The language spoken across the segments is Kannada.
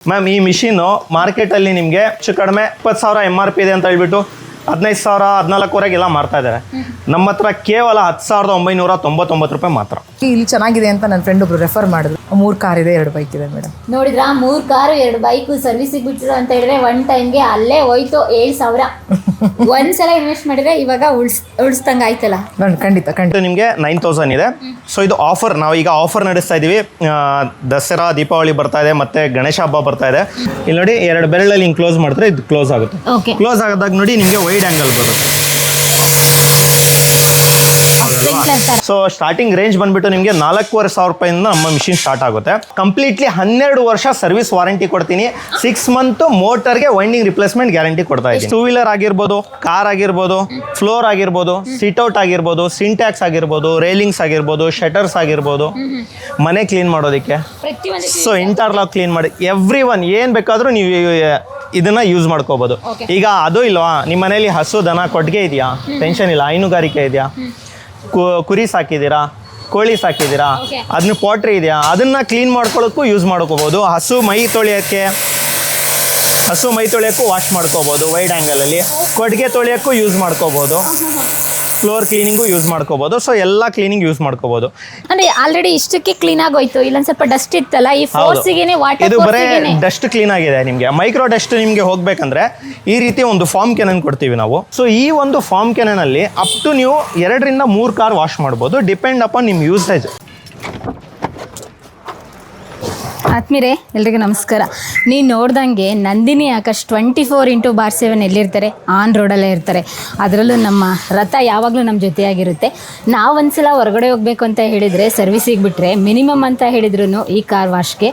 ಮ್ಯಾಮ್ ಈ ಮಿಷಿನ್ ಮಾರ್ಕೆಟ್ ಅಲ್ಲಿ ನಿಮಗೆ ಹೆಚ್ಚು ಕಡಿಮೆ ಇಪ್ಪತ್ತು ಸಾವಿರ ಎಂ ಆರ್ ಪಿ ಇದೆ ಅಂತ ಹೇಳ್ಬಿಟ್ಟು ಹದಿನೈದು ಸಾವಿರ ಹದಿನಾಲ್ಕುವರೆಗೆಲ್ಲ ಮಾರ್ತಾ ಇದ್ದಾರೆ. ನಮ್ಮ ಹತ್ರ ಕೇವಲ ಹತ್ತು ಸಾವಿರದ ಒಂಬೈನೂರ ತೊಂಬತ್ತೊಂಬತ್ತು ರೂಪಾಯಿ ಮಾತ್ರ. ಇಲ್ಲಿ ಚೆನ್ನಾಗಿದೆ ಅಂತ ನನ್ನ ಫ್ರೆಂಡ್ ಒಬ್ರು ರೆಫರ್ ಮಾಡಿದ್ರು. ಮೂರು ಕಾರ್ ಇದೆ ಎರಡು ಬೈಕ್ ಇದೆ ಮೇಡಮ್ ನೋಡಿದ್ರ? ಮೂರ್ ಕಾರು ಎರಡು ಬೈಕು ಸರ್ವಿಸಿಗೆ ಬಿಟ್ಟಿರೋ ಅಂತ ಹೇಳಿದ್ರೆ ಒನ್ ಟೈಮ್ಗೆ ಅಲ್ಲೇ ಹೋಯ್ತು ಏಳು ಸಾವಿರ. ಒಂದ್ಸಲ ಇನ್ವೆಸ್ಟ್ ಮಾಡಿದ್ರೆ ಇವಾಗ ಉಳ್ಸ್ ಉಳಿಸ್ದಂಗೆ ಆಯ್ತಲ್ಲ? ಖಂಡಿತ ಖಂಡಿತ. ಇದು ನಿಮಗೆ ನೈನ್ ತೌಸಂಡ್ ಇದೆ. ಸೊ ಇದು ಆಫರ್ ನಾವು ಈಗ ಆಫರ್ ನಡೆಸ್ತಾ ಇದ್ದೀವಿ ಆ, ದಸರಾ ದೀಪಾವಳಿ ಬರ್ತಾ ಇದೆ ಮತ್ತೆ ಗಣೇಶ ಹಬ್ಬ ಬರ್ತಾ ಇದೆ. ಇಲ್ಲಿ ನೋಡಿ ಎರಡು ಬೆರಳಲ್ಲಿ ಹಿಂಗೆ ಕ್ಲೋಸ್ ಮಾಡಿದ್ರೆ ಇದು ಕ್ಲೋಸ್ ಆಗುತ್ತೆ. ಓಕೆ ಕ್ಲೋಸ್ ಆಗದಾಗ ನೋಡಿ ನಿಮಗೆ wide angle so starting range ಬಂದ್ಬಿಟ್ಟು ನಿಮಗೆ ನಾಲ್ಕೂವರೆ ಸಾವಿರ ರೂಪಾಯಿಂದ ನಮ್ಮ ಮಿಷಿನ್ ಸ್ಟಾರ್ಟ್ ಆಗುತ್ತೆ. ಕಂಪ್ಲೀಟ್ಲಿ ಹನ್ನೆರಡು ವರ್ಷ ಸರ್ವಿಸ್ ವಾರಂಟಿ ಕೊಡ್ತೀನಿ. ಸಿಕ್ಸ್ ಮಂತ್ ಮೋಟರ್ಗೆ ವೈಂಡಿಂಗ್ ರಿಪ್ಲೇಸ್ಮೆಂಟ್ ಗ್ಯಾರಂಟಿ ಕೊಡ್ತಾ ಇದೆ ಟೂ ವೀಲರ್ ಆಗಿರ್ಬೋದು ಕಾರ್ ಆಗಿರ್ಬೋದು ಫ್ಲೋರ್ ಆಗಿರ್ಬೋದು ಸಿಟ್ಔಟ್ ಆಗಿರ್ಬೋದು ಸಿಂಟ್ಯಾಕ್ಸ್ ಆಗಿರ್ಬೋದು ರೇಲಿಂಗ್ಸ್ ಆಗಿರ್ಬೋದು ಶಟರ್ಸ್ ಆಗಿರ್ಬೋದು. ಮನೆ ಕ್ಲೀನ್ ಮಾಡೋದಕ್ಕೆ. ಸೊ ಇಂಟರ್ಲಾಕ್ ಕ್ಲೀನ್ ಮಾಡಿ. ಎವ್ರಿ ಒನ್ ಏನು ಬೇಕಾದರೂ ನೀವು ಇದನ್ನ ಯೂಸ್ ಮಾಡ್ಕೋಬಹುದು ಈಗ ಅದು ಇಲ್ವಾ? ನಿಮ್ಮ ಮನೇಲಿ ಹಸು ದನ ಕೊಟ್ಟಿಗೆ ಇದೆಯಾ? ಟೆನ್ಷನ್ ಇಲ್ಲ. ಹೈನುಗಾರಿಕೆ ಇದೆಯಾ? ಕುರಿ ಸಾಕಿದ್ದೀರಾ? ಕೋಳಿ ಸಾಕಿದ್ದೀರಾ. ಅದನ್ನ ಪಾಟ್ರಿ ಇದೆಯಾ? ಅದನ್ನ ಕ್ಲೀನ್ ಮಾಡ್ಕೊಳ್ಳೋಕ್ಕೂ ಯೂಸ್ ಮಾಡ್ಕೋಬೋದು. ಹಸು ಮೈ ತೊಳೆಯೋಕ್ಕೆ ಹಸು ಮೈ ತೊಳೆಯೋಕ್ಕೂ ವಾಶ್ ಮಾಡ್ಕೋಬೋದು ವೈಡ್ ಆ್ಯಂಗಲಲ್ಲಿ ಕೊಟ್ಟಿಗೆ ತೊಳೆಯೋಕ್ಕೂ ಯೂಸ್ ಮಾಡ್ಕೋಬೋದು. ಫ್ಲೋರ್ ಕ್ಲೀನಿಂಗು ಯೂಸ್ ಮಾಡ್ಕೋಬಹುದು ಸೊ ಎಲ್ಲ ಕ್ಲೀನಿಂಗ್ ಯೂಸ್ ಮಾಡ್ಕೋಬಹುದು ಅಂದ್ರೆ ಆಲ್ರೆಡಿ ಇಷ್ಟಕ್ಕೆ ಕ್ಲೀನ್ ಆಗೋಯ್ತು ಇಲ್ಲ ಸ್ವಲ್ಪ ಡಸ್ಟ್ ಇತ್ತಲ್ಲ ಈ. ಫೋರ್ಸಿಗೆನೆ ವಾಟರ್ ಇದು ಬರೇ ಡಸ್ಟ್ ಕ್ಲೀನ್ ಆಗಿದೆ ನಿಮಗೆ. ಮೈಕ್ರೋ ಡಸ್ಟ್ ನಿಮಗೆ ಹೋಗ್ಬೇಕಂದ್ರೆ ಈ ರೀತಿ ಒಂದು ಫಾರ್ಮ್ ಕೆನನ್ ಕೊಡ್ತೀವಿ ನಾವು. ಸೊ ಈ ಒಂದು ಫಾರ್ಮ್ ಕೆನನ್ ಅಲ್ಲಿ ಅಪ್ ಟು ನೀವು ಎರಡರಿಂದ ಮೂರು ಕಾರ್ ವಾಶ್ ಮಾಡ್ಬೋದು. ಡಿಪೆಂಡ್ ಅಪಾನ್ ನಿಮ್ಮ ಯೂಸೇಜ್ ಆತ್ಮೀರೆ, ಎಲ್ರಿಗೂ ನಮಸ್ಕಾರ. ನೀನು ನೋಡ್ದಂಗೆ Nandini Akash twenty four into bar seven ಎಲ್ಲಿರ್ತಾರೆ? On ರೋಡಲ್ಲೇ ಇರ್ತಾರೆ. ಅದರಲ್ಲೂ ನಮ್ಮ ರಥ ಯಾವಾಗಲೂ ನಮ್ಮ ಜೊತೆಯಾಗಿರುತ್ತೆ. ನಾವು ಒಂದ್ಸಲ ಹೊರಗಡೆ ಹೋಗಬೇಕು ಅಂತ ಹೇಳಿದರೆ ಸರ್ವಿಸಿಗೆ ಬಿಟ್ಟರೆ ಮಿನಿಮಮ್ ಅಂತ ಹೇಳಿದ್ರು ಈ ಕಾರ್ ವಾಶ್ಗೆ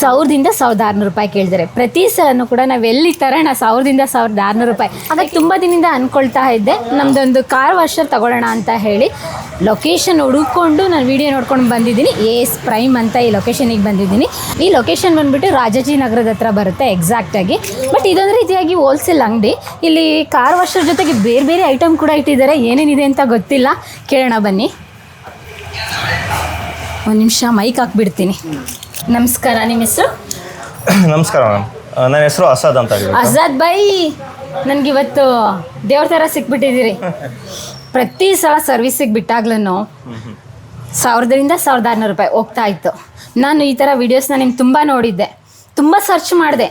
ಸಾವಿರದಿಂದ ಸಾವಿರದ ಆರುನೂರು ರೂಪಾಯಿ ಕೇಳಿದ್ದಾರೆ. ಪ್ರತಿ ಸಲನೂ ಕೂಡ ನಾವು ಎಲ್ಲಿ ತರೋಣ ಸಾವಿರದಿಂದ ಸಾವಿರದ ಆರುನೂರು ರೂಪಾಯಿ. ಹಾಗಾಗಿ ತುಂಬ ದಿನದಿಂದ ಅಂದ್ಕೊಳ್ತಾ ಇದ್ದೆ. ನಮ್ಮದೊಂದು ಕಾರ್ ವಾಶರ್ ತಗೊಳ್ಳೋಣ ಅಂತ ಹೇಳಿ. ಲೊಕೇಶನ್ ಹುಡುಕೊಂಡು ನಾನು ವಿಡಿಯೋ ನೋಡ್ಕೊಂಡು ಬಂದಿದ್ದೀನಿ. ಎಸ್ ಪ್ರೈಮ್ ಅಂತ ಈ ಲೊಕೇಶನಿಗೆ ಬಂದಿದ್ದೀನಿ. ಈ ಲೊಕೇಶನ್ ಬಂದ್ಬಿಟ್ಟು ರಾಜಾಜಿ ನಗರದ ಹತ್ರ ಬರುತ್ತೆ ಎಕ್ಸಾಕ್ಟಾಗಿ ಬಟ್ ಇದೊಂದು ರೀತಿಯಾಗಿ ಹೋಲ್ಸೇಲ್ ಅಂಗಡಿ. ಇಲ್ಲಿ ಕಾರ್ ವಾಶರ್ ಜೊತೆಗೆ ಬೇರೆ ಬೇರೆ ಐಟಮ್ ಕೂಡ ಇಟ್ಟಿದ್ದಾರೆ. ಏನೇನಿದೆ ಅಂತ ಗೊತ್ತಿಲ್ಲ. ಕೇಳೋಣ ಬನ್ನಿ. ಒಂದು ನಿಮಿಷ ಮೈಕ್ ಹಾಕ್ಬಿಡ್ತೀನಿ. ನಮಸ್ಕಾರ ನಿಮ್ಮ ಹೆಸರು? ನಮಸ್ಕಾರ ಮೇಡಮ್ ನನ್ನ ಹೆಸರು ಅಸಾದ್ ಅಂತ ಅಸಾದ್ ಆಜಾದ್ ಬೈ ನನಗಿವತ್ತು ದೇವ್ರ ಥರ ಸಿಕ್ಬಿಟ್ಟಿದ್ದೀರಿ. ಪ್ರತಿ ಸಲ ಸರ್ವಿಸಿಗೆ ಬಿಟ್ಟಾಗ್ಲೂ ಸಾವಿರದರಿಂದ ಸಾವಿರದ ಆರುನೂರು ರೂಪಾಯಿ ಹೋಗ್ತಾ ಇತ್ತು. ನಾನು ಈ ಥರ ವೀಡಿಯೋಸ್ನ ನಿಮ್ಗೆ ತುಂಬ ನೋಡಿದ್ದೆ. ತುಂಬ ಸರ್ಚ್ ಮಾಡಿದೆ.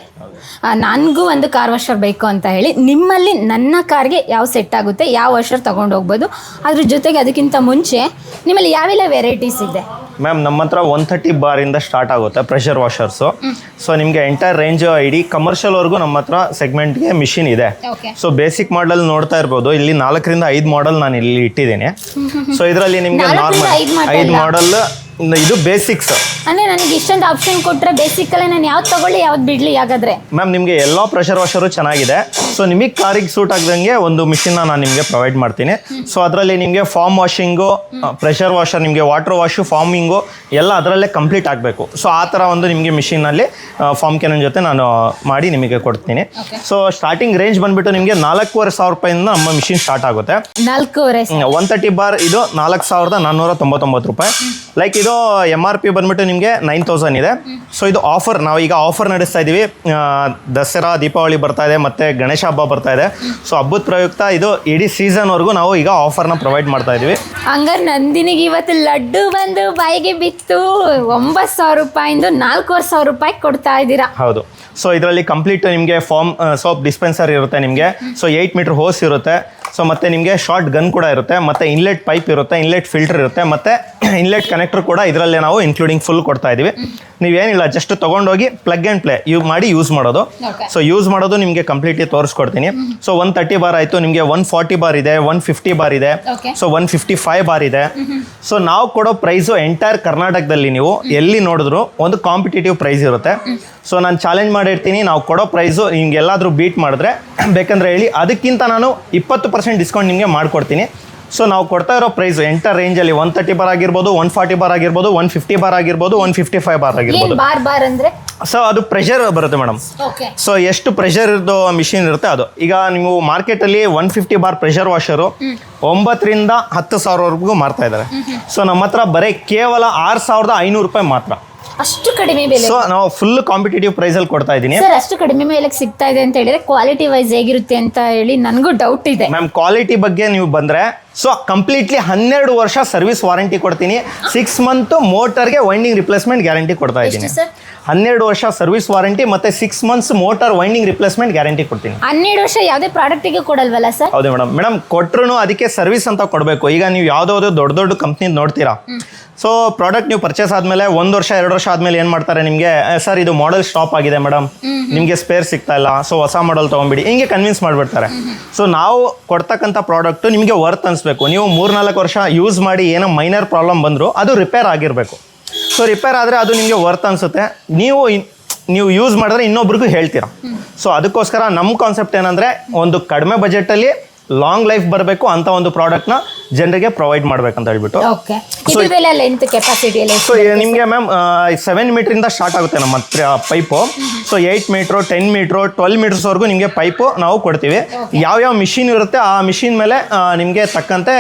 ನನಗೂ ಒಂದು ಕಾರ್ ವಾಷರ್ ಬೇಕು ಅಂತ ಹೇಳಿ ನಿಮ್ಮಲ್ಲಿ ನನ್ನ ಕಾರ್ಗೆ ಯಾವ ಸೆಟ್ ಆಗುತ್ತೆ, ಯಾವ ವಾಷರ್ ತೊಗೊಂಡು ಹೋಗ್ಬೋದು, ಅದ್ರ ಜೊತೆಗೆ ಅದಕ್ಕಿಂತ ಮುಂಚೆ ನಿಮ್ಮಲ್ಲಿ ಯಾವೆಲ್ಲ ವೆರೈಟೀಸ್ ಇದೆ? ಮ್ಯಾಮ್ ನಮ್ಮ ಹತ್ರ ಒನ್ ಥರ್ಟಿ ಬಾರಿಂದ ಸ್ಟಾರ್ಟ್ ಆಗುತ್ತೆ ಪ್ರೆಷರ್ ವಾಷರ್ಸು ಸೊ ನಿಮಗೆ ಎಂಟೈರ್ ರೇಂಜ್ ಇಡೀ ಕಮರ್ಷಿಯಲ್ವರೆಗೂ ನಮ್ಮ ಹತ್ರ ಸೆಗ್ಮೆಂಟ್ಗೆ ಮಿಷಿನ್ ಇದೆ. ಸೊ ಬೇಸಿಕ್ ಮಾಡಲ್ ನೋಡ್ತಾ ಇರ್ಬೋದು. ಇಲ್ಲಿ ನಾಲ್ಕರಿಂದ ಐದು ಮಾಡೆಲ್ ನಾನು ಇಲ್ಲಿ ಇಟ್ಟಿದ್ದೀನಿ. ಸೊ ಇದರಲ್ಲಿ ನಿಮಗೆ ನಾರ್ಮಲ್ ಐದು model ಇದು ಬೇಸಿಕ್ಸ್ ಅಂದ್ರೆ ನನಗೆ ಇಷ್ಟೊಂದು ಆಪ್ಷನ್ ಕೊಟ್ಟರೆ ಬೇಸಿಕಲ್ಲೇ ನಾನು ಯಾವ್ದು ತಗೊಳ್ಳಿ ಯಾವ್ದು ಬಿಡ್ಲಿ ಹಾಗಾದ್ರೆ? ಮ್ಯಾಮ್ ನಿಮಗೆ ಎಲ್ಲ ಪ್ರೆಷರ್ ವಾಷರು ಚೆನ್ನಾಗಿದೆ. ಸೊ ನಿಮಗೆ ಕಾರಿಗೆ ಸೂಟ್ ಆಗ್ದಂಗೆ ಒಂದು ಮಿಷಿನ್ನ ನಾನು ನಿಮಗೆ ಪ್ರೊವೈಡ್ ಮಾಡ್ತೀನಿ. ಸೊ ಅದರಲ್ಲಿ ನಿಮಗೆ ಫಾರ್ಮ್ ವಾಷಿಂಗು ಪ್ರೆಷರ್ ವಾಷರ್ ನಿಮಗೆ ವಾಟರ್ ವಾಶು ಫಾರ್ಮಿಂಗು ಎಲ್ಲ ಅದರಲ್ಲೇ ಕಂಪ್ಲೀಟ್ ಆಗಬೇಕು. ಸೊ ಆ ಥರ ಒಂದು ನಿಮಗೆ ಮಿಷಿನಲ್ಲಿ ಫಾರ್ಮ್ ಕೆನನ್ ಜೊತೆ ನಾನು ಮಾಡಿ ನಿಮಗೆ ಕೊಡ್ತೀನಿ. ಸೊ ಸ್ಟಾರ್ಟಿಂಗ್ ರೇಂಜ್ ಬಂದ್ಬಿಟ್ಟು ನಿಮಗೆ ನಾಲ್ಕೂವರೆ ಸಾವಿರ ರೂಪಾಯಿಂದ ನಮ್ಮ ಮಿಷಿನ್ ಸ್ಟಾರ್ಟ್ ಆಗುತ್ತೆ. ನಾಲ್ಕೂವರೆ ಒನ್ ತರ್ಟಿ ಬಾರ್ ಇದು ನಾಲ್ಕು ಸಾವಿರದ ನಾನ್ನೂರ ತೊಂಬತ್ತೊಂಬತ್ತು ರೂಪಾಯಿ. ಲೈಕ್ ಇದು ಎಂ ಆರ್ ಪಿ ಬಂದ್ಬಿಟ್ಟು ನಿಮಗೆ ನೈನ್ ತೌಸಂಡ್ ಇದೆ. ಸೊ ಇದು ಆಫರ್ ನಾವು ಈಗ ಆಫರ್ ನಡೆಸ್ತಾ ಇದ್ದೀವಿ ದಸರಾ ದೀಪಾವಳಿ ಬರ್ತಾ ಇದೆ ಮತ್ತು ಗಣೇಶ ಹಬ್ಬ ಬರ್ತಾ ಇದೆ. ಸೊ ಹಬ್ಬದ ಪ್ರಯುಕ್ತ ಇದು ಇಡೀ ಸೀಸನ್ವರೆಗೂ ನಾವು ಈಗ ಆಫರ್ನ ಪ್ರೊವೈಡ್ ಮಾಡ್ತಾ ಇದ್ದೀವಿ ಹಂಗಾರೆ ನಂದಿನಿಗೆ ಇವತ್ತು ಲಡ್ಡು ಬಂದು ಬಾಯಿಗೆ ಬಿತ್ತು. ಒಂಬತ್ತು ಸಾವಿರ ರೂಪಾಯಿಂದ ನಾಲ್ಕೂವರೆ ಸಾವಿರ ರೂಪಾಯಿ ಕೊಡ್ತಾ ಇದ್ದೀರಾ. ಹೌದು. ಸೊ ಇದರಲ್ಲಿ ಕಂಪ್ಲೀಟ್ ನಿಮಗೆ ಫಾರ್ಮ್ ಸೋಪ್ ಡಿಸ್ಪೆನ್ಸರ್ ಇರುತ್ತೆ ನಿಮಗೆ. ಸೊ ಏಯ್ಟ್ ಮೀಟರ್ ಹೋಸ್ ಇರುತ್ತೆ. ಸೊ ಮತ್ತೆ ನಿಮಗೆ ಶಾರ್ಟ್ ಗನ್ ಕೂಡ ಇರುತ್ತೆ ಮತ್ತೆ ಇನ್ಲೆಟ್ ಪೈಪ್ ಇರುತ್ತೆ ಇನ್ಲೆಟ್ ಫಿಲ್ಟರ್ ಇರುತ್ತೆ ಮತ್ತೆ ಇನ್ಲೆಟ್ ಕನೆಕ್ಟರ್ ಕೂಡ ಇದರಲ್ಲೇ ನಾವು ಇನ್ಕ್ಲೂಡಿಂಗ್ ಫುಲ್ ಕೊಡ್ತಾ ಇದೀವಿ. ನೀವೇನಿಲ್ಲ ಜಸ್ಟ್ ತೊಗೊಂಡೋಗಿ ಪ್ಲಗ್ ಆ್ಯಂಡ್ ಪ್ಲೇ ಯೂ ಮಾಡಿ ಯೂಸ್ ಮಾಡೋದು. ಸೊ ಯೂಸ್ ಮಾಡೋದು ನಿಮಗೆ ಕಂಪ್ಲೀಟ್ಲಿ ತೋರಿಸ್ಕೊಡ್ತೀನಿ. ಸೊ ಒನ್ ತರ್ಟಿ ಬಾರ್ ಆಯಿತು ನಿಮಗೆ ಒನ್ ಫಾರ್ಟಿ ಬಾರ್ ಇದೆ ಒನ್ ಫಿಫ್ಟಿ ಬಾರ್ ಇದೆ. So one fifty five bar ಇದೆ. ಸೊ ನಾವು ಕೊಡೋ ಪ್ರೈಸು ಎಂಟೈರ್ ಕರ್ನಾಟಕದಲ್ಲಿ ನೀವು ಎಲ್ಲಿ ನೋಡಿದ್ರು ಒಂದು ಕಾಂಪಿಟೇಟಿವ್ ಪ್ರೈಸ್ ಇರುತ್ತೆ. ಸೊ ನಾನು ಚಾಲೆಂಜ್ ಮಾಡಿರ್ತೀನಿ. ನಾವು ಕೊಡೋ ಪ್ರೈಸು ಹಿಂಗೆಲ್ಲಾದರೂ ಎಲ್ಲಾದರೂ ಬೀಟ್ ಮಾಡಿದ್ರೆ ಬೇಕಂದ್ರೆ ಹೇಳಿ ಅದಕ್ಕಿಂತ ನಾನು ಇಪ್ಪತ್ತು ಪರ್ಸೆಂಟ್ ಡಿಸ್ಕೌಂಟ್ ನಿಮಗೆ ಮಾಡಿಕೊಡ್ತೀನಿ. ಸೊ ನಾವು ಕೊಡ್ತಾ ಇರೋ ಪ್ರೈಸ್ ಎಂಟರ್ ರೇಂಜಲ್ಲಿ ಒನ್ ತರ್ಟಿ ಬಾರ್ ಆಗಿರ್ಬೋದು ಒನ್ ಫಾರ್ಟಿ ಬಾರ್ ಆಗಿರ್ಬೋದು ಒನ್ ಫಿಫ್ಟಿ ಬಾರ್ ಆಗಿರ್ಬೋದು ಒನ್ ಫಿಫ್ಟಿ ಫೈವ್ ಬಾರ್ ಆಗಿರ್ಬೋದು. ಬಾರ್ ಬಾರ್ ಅಂದ್ರೆ? ಸೊ ಅದು ಪ್ರೆಷರ್ ಬರುತ್ತೆ ಮೇಡಮ್ ಸೊ ಎಷ್ಟು ಪ್ರೆಷರ್ ಇರೋದು ಮಿಷಿನ್ ಇರುತ್ತೆ ಅದು. ಈಗ ನೀವು ಮಾರ್ಕೆಟಲ್ಲಿ one fifty bar pressure washer ಒಂಬತ್ತರಿಂದ ಹತ್ತು ಸಾವಿರವರೆಗೂ ಮಾರ್ತಾ ಇದ್ದಾರೆ. ಸೊ ನಮ್ಮ ಹತ್ರ ಬರೀ ಕೇವಲ ಆರು ಸಾವಿರದ ಐನೂರು ರೂಪಾಯಿ ಮಾತ್ರ. ಅಷ್ಟು ಕಡಿಮೆ ಬೆಲೆ. ಸೊ ನಾವು ಫುಲ್ ಕಾಂಪಿಟೇಟಿವ್ ಪ್ರೈಸಲ್ಲಿ ಕೊಡ್ತಾ ಇದ್ದೀನಿ. ಸರ್ ಅಷ್ಟು ಕಡಿಮೆ ಬೆಲೆಗೆ ಸಿಗ್ತಾ ಇದೆ ಅಂತ ಹೇಳಿದ್ರೆ ಕ್ವಾಲಿಟಿ ವೈಸ್ ಹೇಗಿರುತ್ತೆ ಅಂತ ಹೇಳಿ ನನಗೂ ಡೌಟ್ ಇದೆ. ಮ್ಯಾಮ್ ಕ್ವಾಲಿಟಿ ಬಗ್ಗೆ ನೀವು ಬಂದ್ರೆ ಸೊ ಕಂಪ್ಲೀಟ್ಲಿ ಹನ್ನೆರಡು ವರ್ಷ ಸರ್ವಿಸ್ ವಾರಂಟಿ ಕೊಡ್ತೀನಿ. ಸಿಕ್ಸ್ ಮಂತ್ ಮೋಟರ್ಗೆ ವೈಂಡಿಂಗ್ ರಿಪ್ಲೇಸ್ಮೆಂಟ್ ಗ್ಯಾರಂಟಿ ಕೊಡ್ತಾ ಇದ್ದೀನಿ. ಸರ್ ಹನ್ನೆರಡು ವರ್ಷ ಸರ್ವಿಸ್ ವಾರಂಟಿ ಮತ್ತೆ six months motor winding replacement guarantee ಕೊಡ್ತೀನಿ. ಹನ್ನೆರಡು ವರ್ಷ ಯಾವುದೇ ಪ್ರಾಡಕ್ಟಿಗೆ ಕೊಡಲ್ವಲ್ಲ ಸರ್ ಹೌದು ಮೇಡಮ್ ಮೇಡಮ್ ಕೊಟ್ರು ಅದಕ್ಕೆ ಸರ್ವಿಸ್ ಅಂತ ಕೊಡಬೇಕು. ಈಗ ನೀವು ಯಾವುದಾದ್ರು ದೊಡ್ಡ ದೊಡ್ಡ ಕಂಪ್ನಿ ನೋಡ್ತೀರಾ? ಸೊ ಪ್ರಾಡಕ್ಟ್ ನೀವು ಪರ್ಚೇಸ್ ಆದಮೇಲೆ ಒಂದು ವರ್ಷ ಎರಡು ವರ್ಷ ಆದಮೇಲೆ ಏನು ಮಾಡ್ತಾರೆ ನಿಮಗೆ ಸರ್ ಇದು ಮಾಡೆಲ್ ಸ್ಟಾಪ್ ಆಗಿದೆ ಮೇಡಮ್ ನಿಮಗೆ ಸ್ಪೇರ್ ಸಿಗ್ತಾ ಇಲ್ಲ. ಸೊ ಹೊಸ ಮಾಡೆಲ್ ತೊಗೊಂಬಿಡಿ ಹಿಂಗೆ ಕನ್ವಿನ್ಸ್ ಮಾಡ್ಬಿಡ್ತಾರೆ. ಸೊ ನಾವು ಕೊಡ್ತಕ್ಕಂಥ ಪ್ರಾಡಕ್ಟು ನಿಮಗೆ ವರ್ತ್ ಅನಿಸ್ಬೇಕು. ನೀವು ಮೂರ್ನಾಲ್ಕು ವರ್ಷ ಯೂಸ್ ಮಾಡಿ ಏನೋ ಮೈನರ್ ಪ್ರಾಬ್ಲಮ್ ಬಂದರೂ ಅದು ರಿಪೇರ್ ಆಗಿರಬೇಕು. ಸೊ ರಿಪೇರ್ ಆದರೆ ಅದು ನಿಮಗೆ ವರ್ತ್ ಅನಿಸುತ್ತೆ. ನೀವು ನೀವು ಯೂಸ್ ಮಾಡಿದ್ರೆ ಇನ್ನೊಬ್ರಿಗೂ ಹೇಳ್ತೀರಾ. ಸೊ ಅದಕ್ಕೋಸ್ಕರ ನಮ್ಮ ಕಾನ್ಸೆಪ್ಟ್ ಏನಂದರೆ, ಒಂದು ಕಡಿಮೆ ಬಜೆಟಲ್ಲಿ ಲಾಂಗ್ ಲೈಫ್ ಬರಬೇಕು ಅಂತ ಒಂದು ಪ್ರಾಡಕ್ಟ್ನ ಜನರಿಗೆ ಪ್ರೊವೈಡ್ ಮಾಡ್ಬೇಕಂತ ಹೇಳ್ಬಿಟ್ಟು. ಓಕೆ ಇದ್ರದ್ದೆಲ್ಲ ಲೆಂತ್ ಕೆಪಾಸಿಟಿ ಎಲ್ಲ ಸೊ ನಿಮಗೆ ಮ್ಯಾಮ್ ಸೆವೆನ್ ಮೀಟ್ರಿಂದ ಸ್ಟಾರ್ಟ್ ಆಗುತ್ತೆ ನಮ್ಮ ಹತ್ರ pipe so eight metre ten metre twelve ಮೀಟರ್ಸ್ವರೆಗೂ ನಿಮಗೆ ಪೈಪು ನಾವು ಕೊಡ್ತೀವಿ. ಯಾವ್ಯಾವ ಮಿಷಿನ್ ಇರುತ್ತೆ ಆ ಮಿಷಿನ್ ಮೇಲೆ ನಿಮಗೆ ತಕ್ಕಂತೆ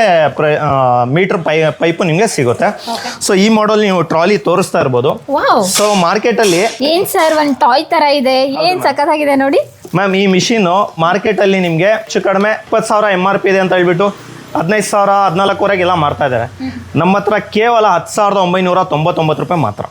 ಮೀಟ್ರ್ ಪೈ ಪೈಪು ನಿಮಗೆ ಸಿಗುತ್ತೆ. ಸೊ ಈ ಮಾಡಲ್ ನೀವು ಟ್ರಾಲಿ ತೋರಿಸ್ತಾ ಇರ್ಬೋದು. ಸೊ ಮಾರ್ಕೆಟಲ್ಲಿ ಏನ್ ಸರ್ ಒಂದು ಟಾಯ್ ತರ ಇದೆ? ಏನ್ ಸಕ್ಕತ್ತಾಗಿದೆ ನೋಡಿ. ಮ್ಯಾಮ್ ಈ ಮಿಷಿನು ಮಾರ್ಕೆಟಲ್ಲಿ ನಿಮಗೆ ಹೆಚ್ಚು ಕಡಿಮೆ ಇಪ್ಪತ್ತು ಸಾವಿರ ಎಂ ಆರ್ ಪಿ ಇದೆ ಅಂತ ಹೇಳ್ಬಿಟ್ಟು ಹದಿನೈದು ಸಾವಿರ ಹದಿನಾಲ್ಕುವರೆಗೆಲ್ಲ ಮಾರ್ತಾ ಇದ್ದಾರೆ. ನಮ್ಮ ಹತ್ರ ಕೇವಲ ಹತ್ತು ಸಾವಿರದ ಒಂಬೈನೂರ ತೊಂಬತ್ತೊಂಬತ್ತು ರೂಪಾಯಿ ಮಾತ್ರ.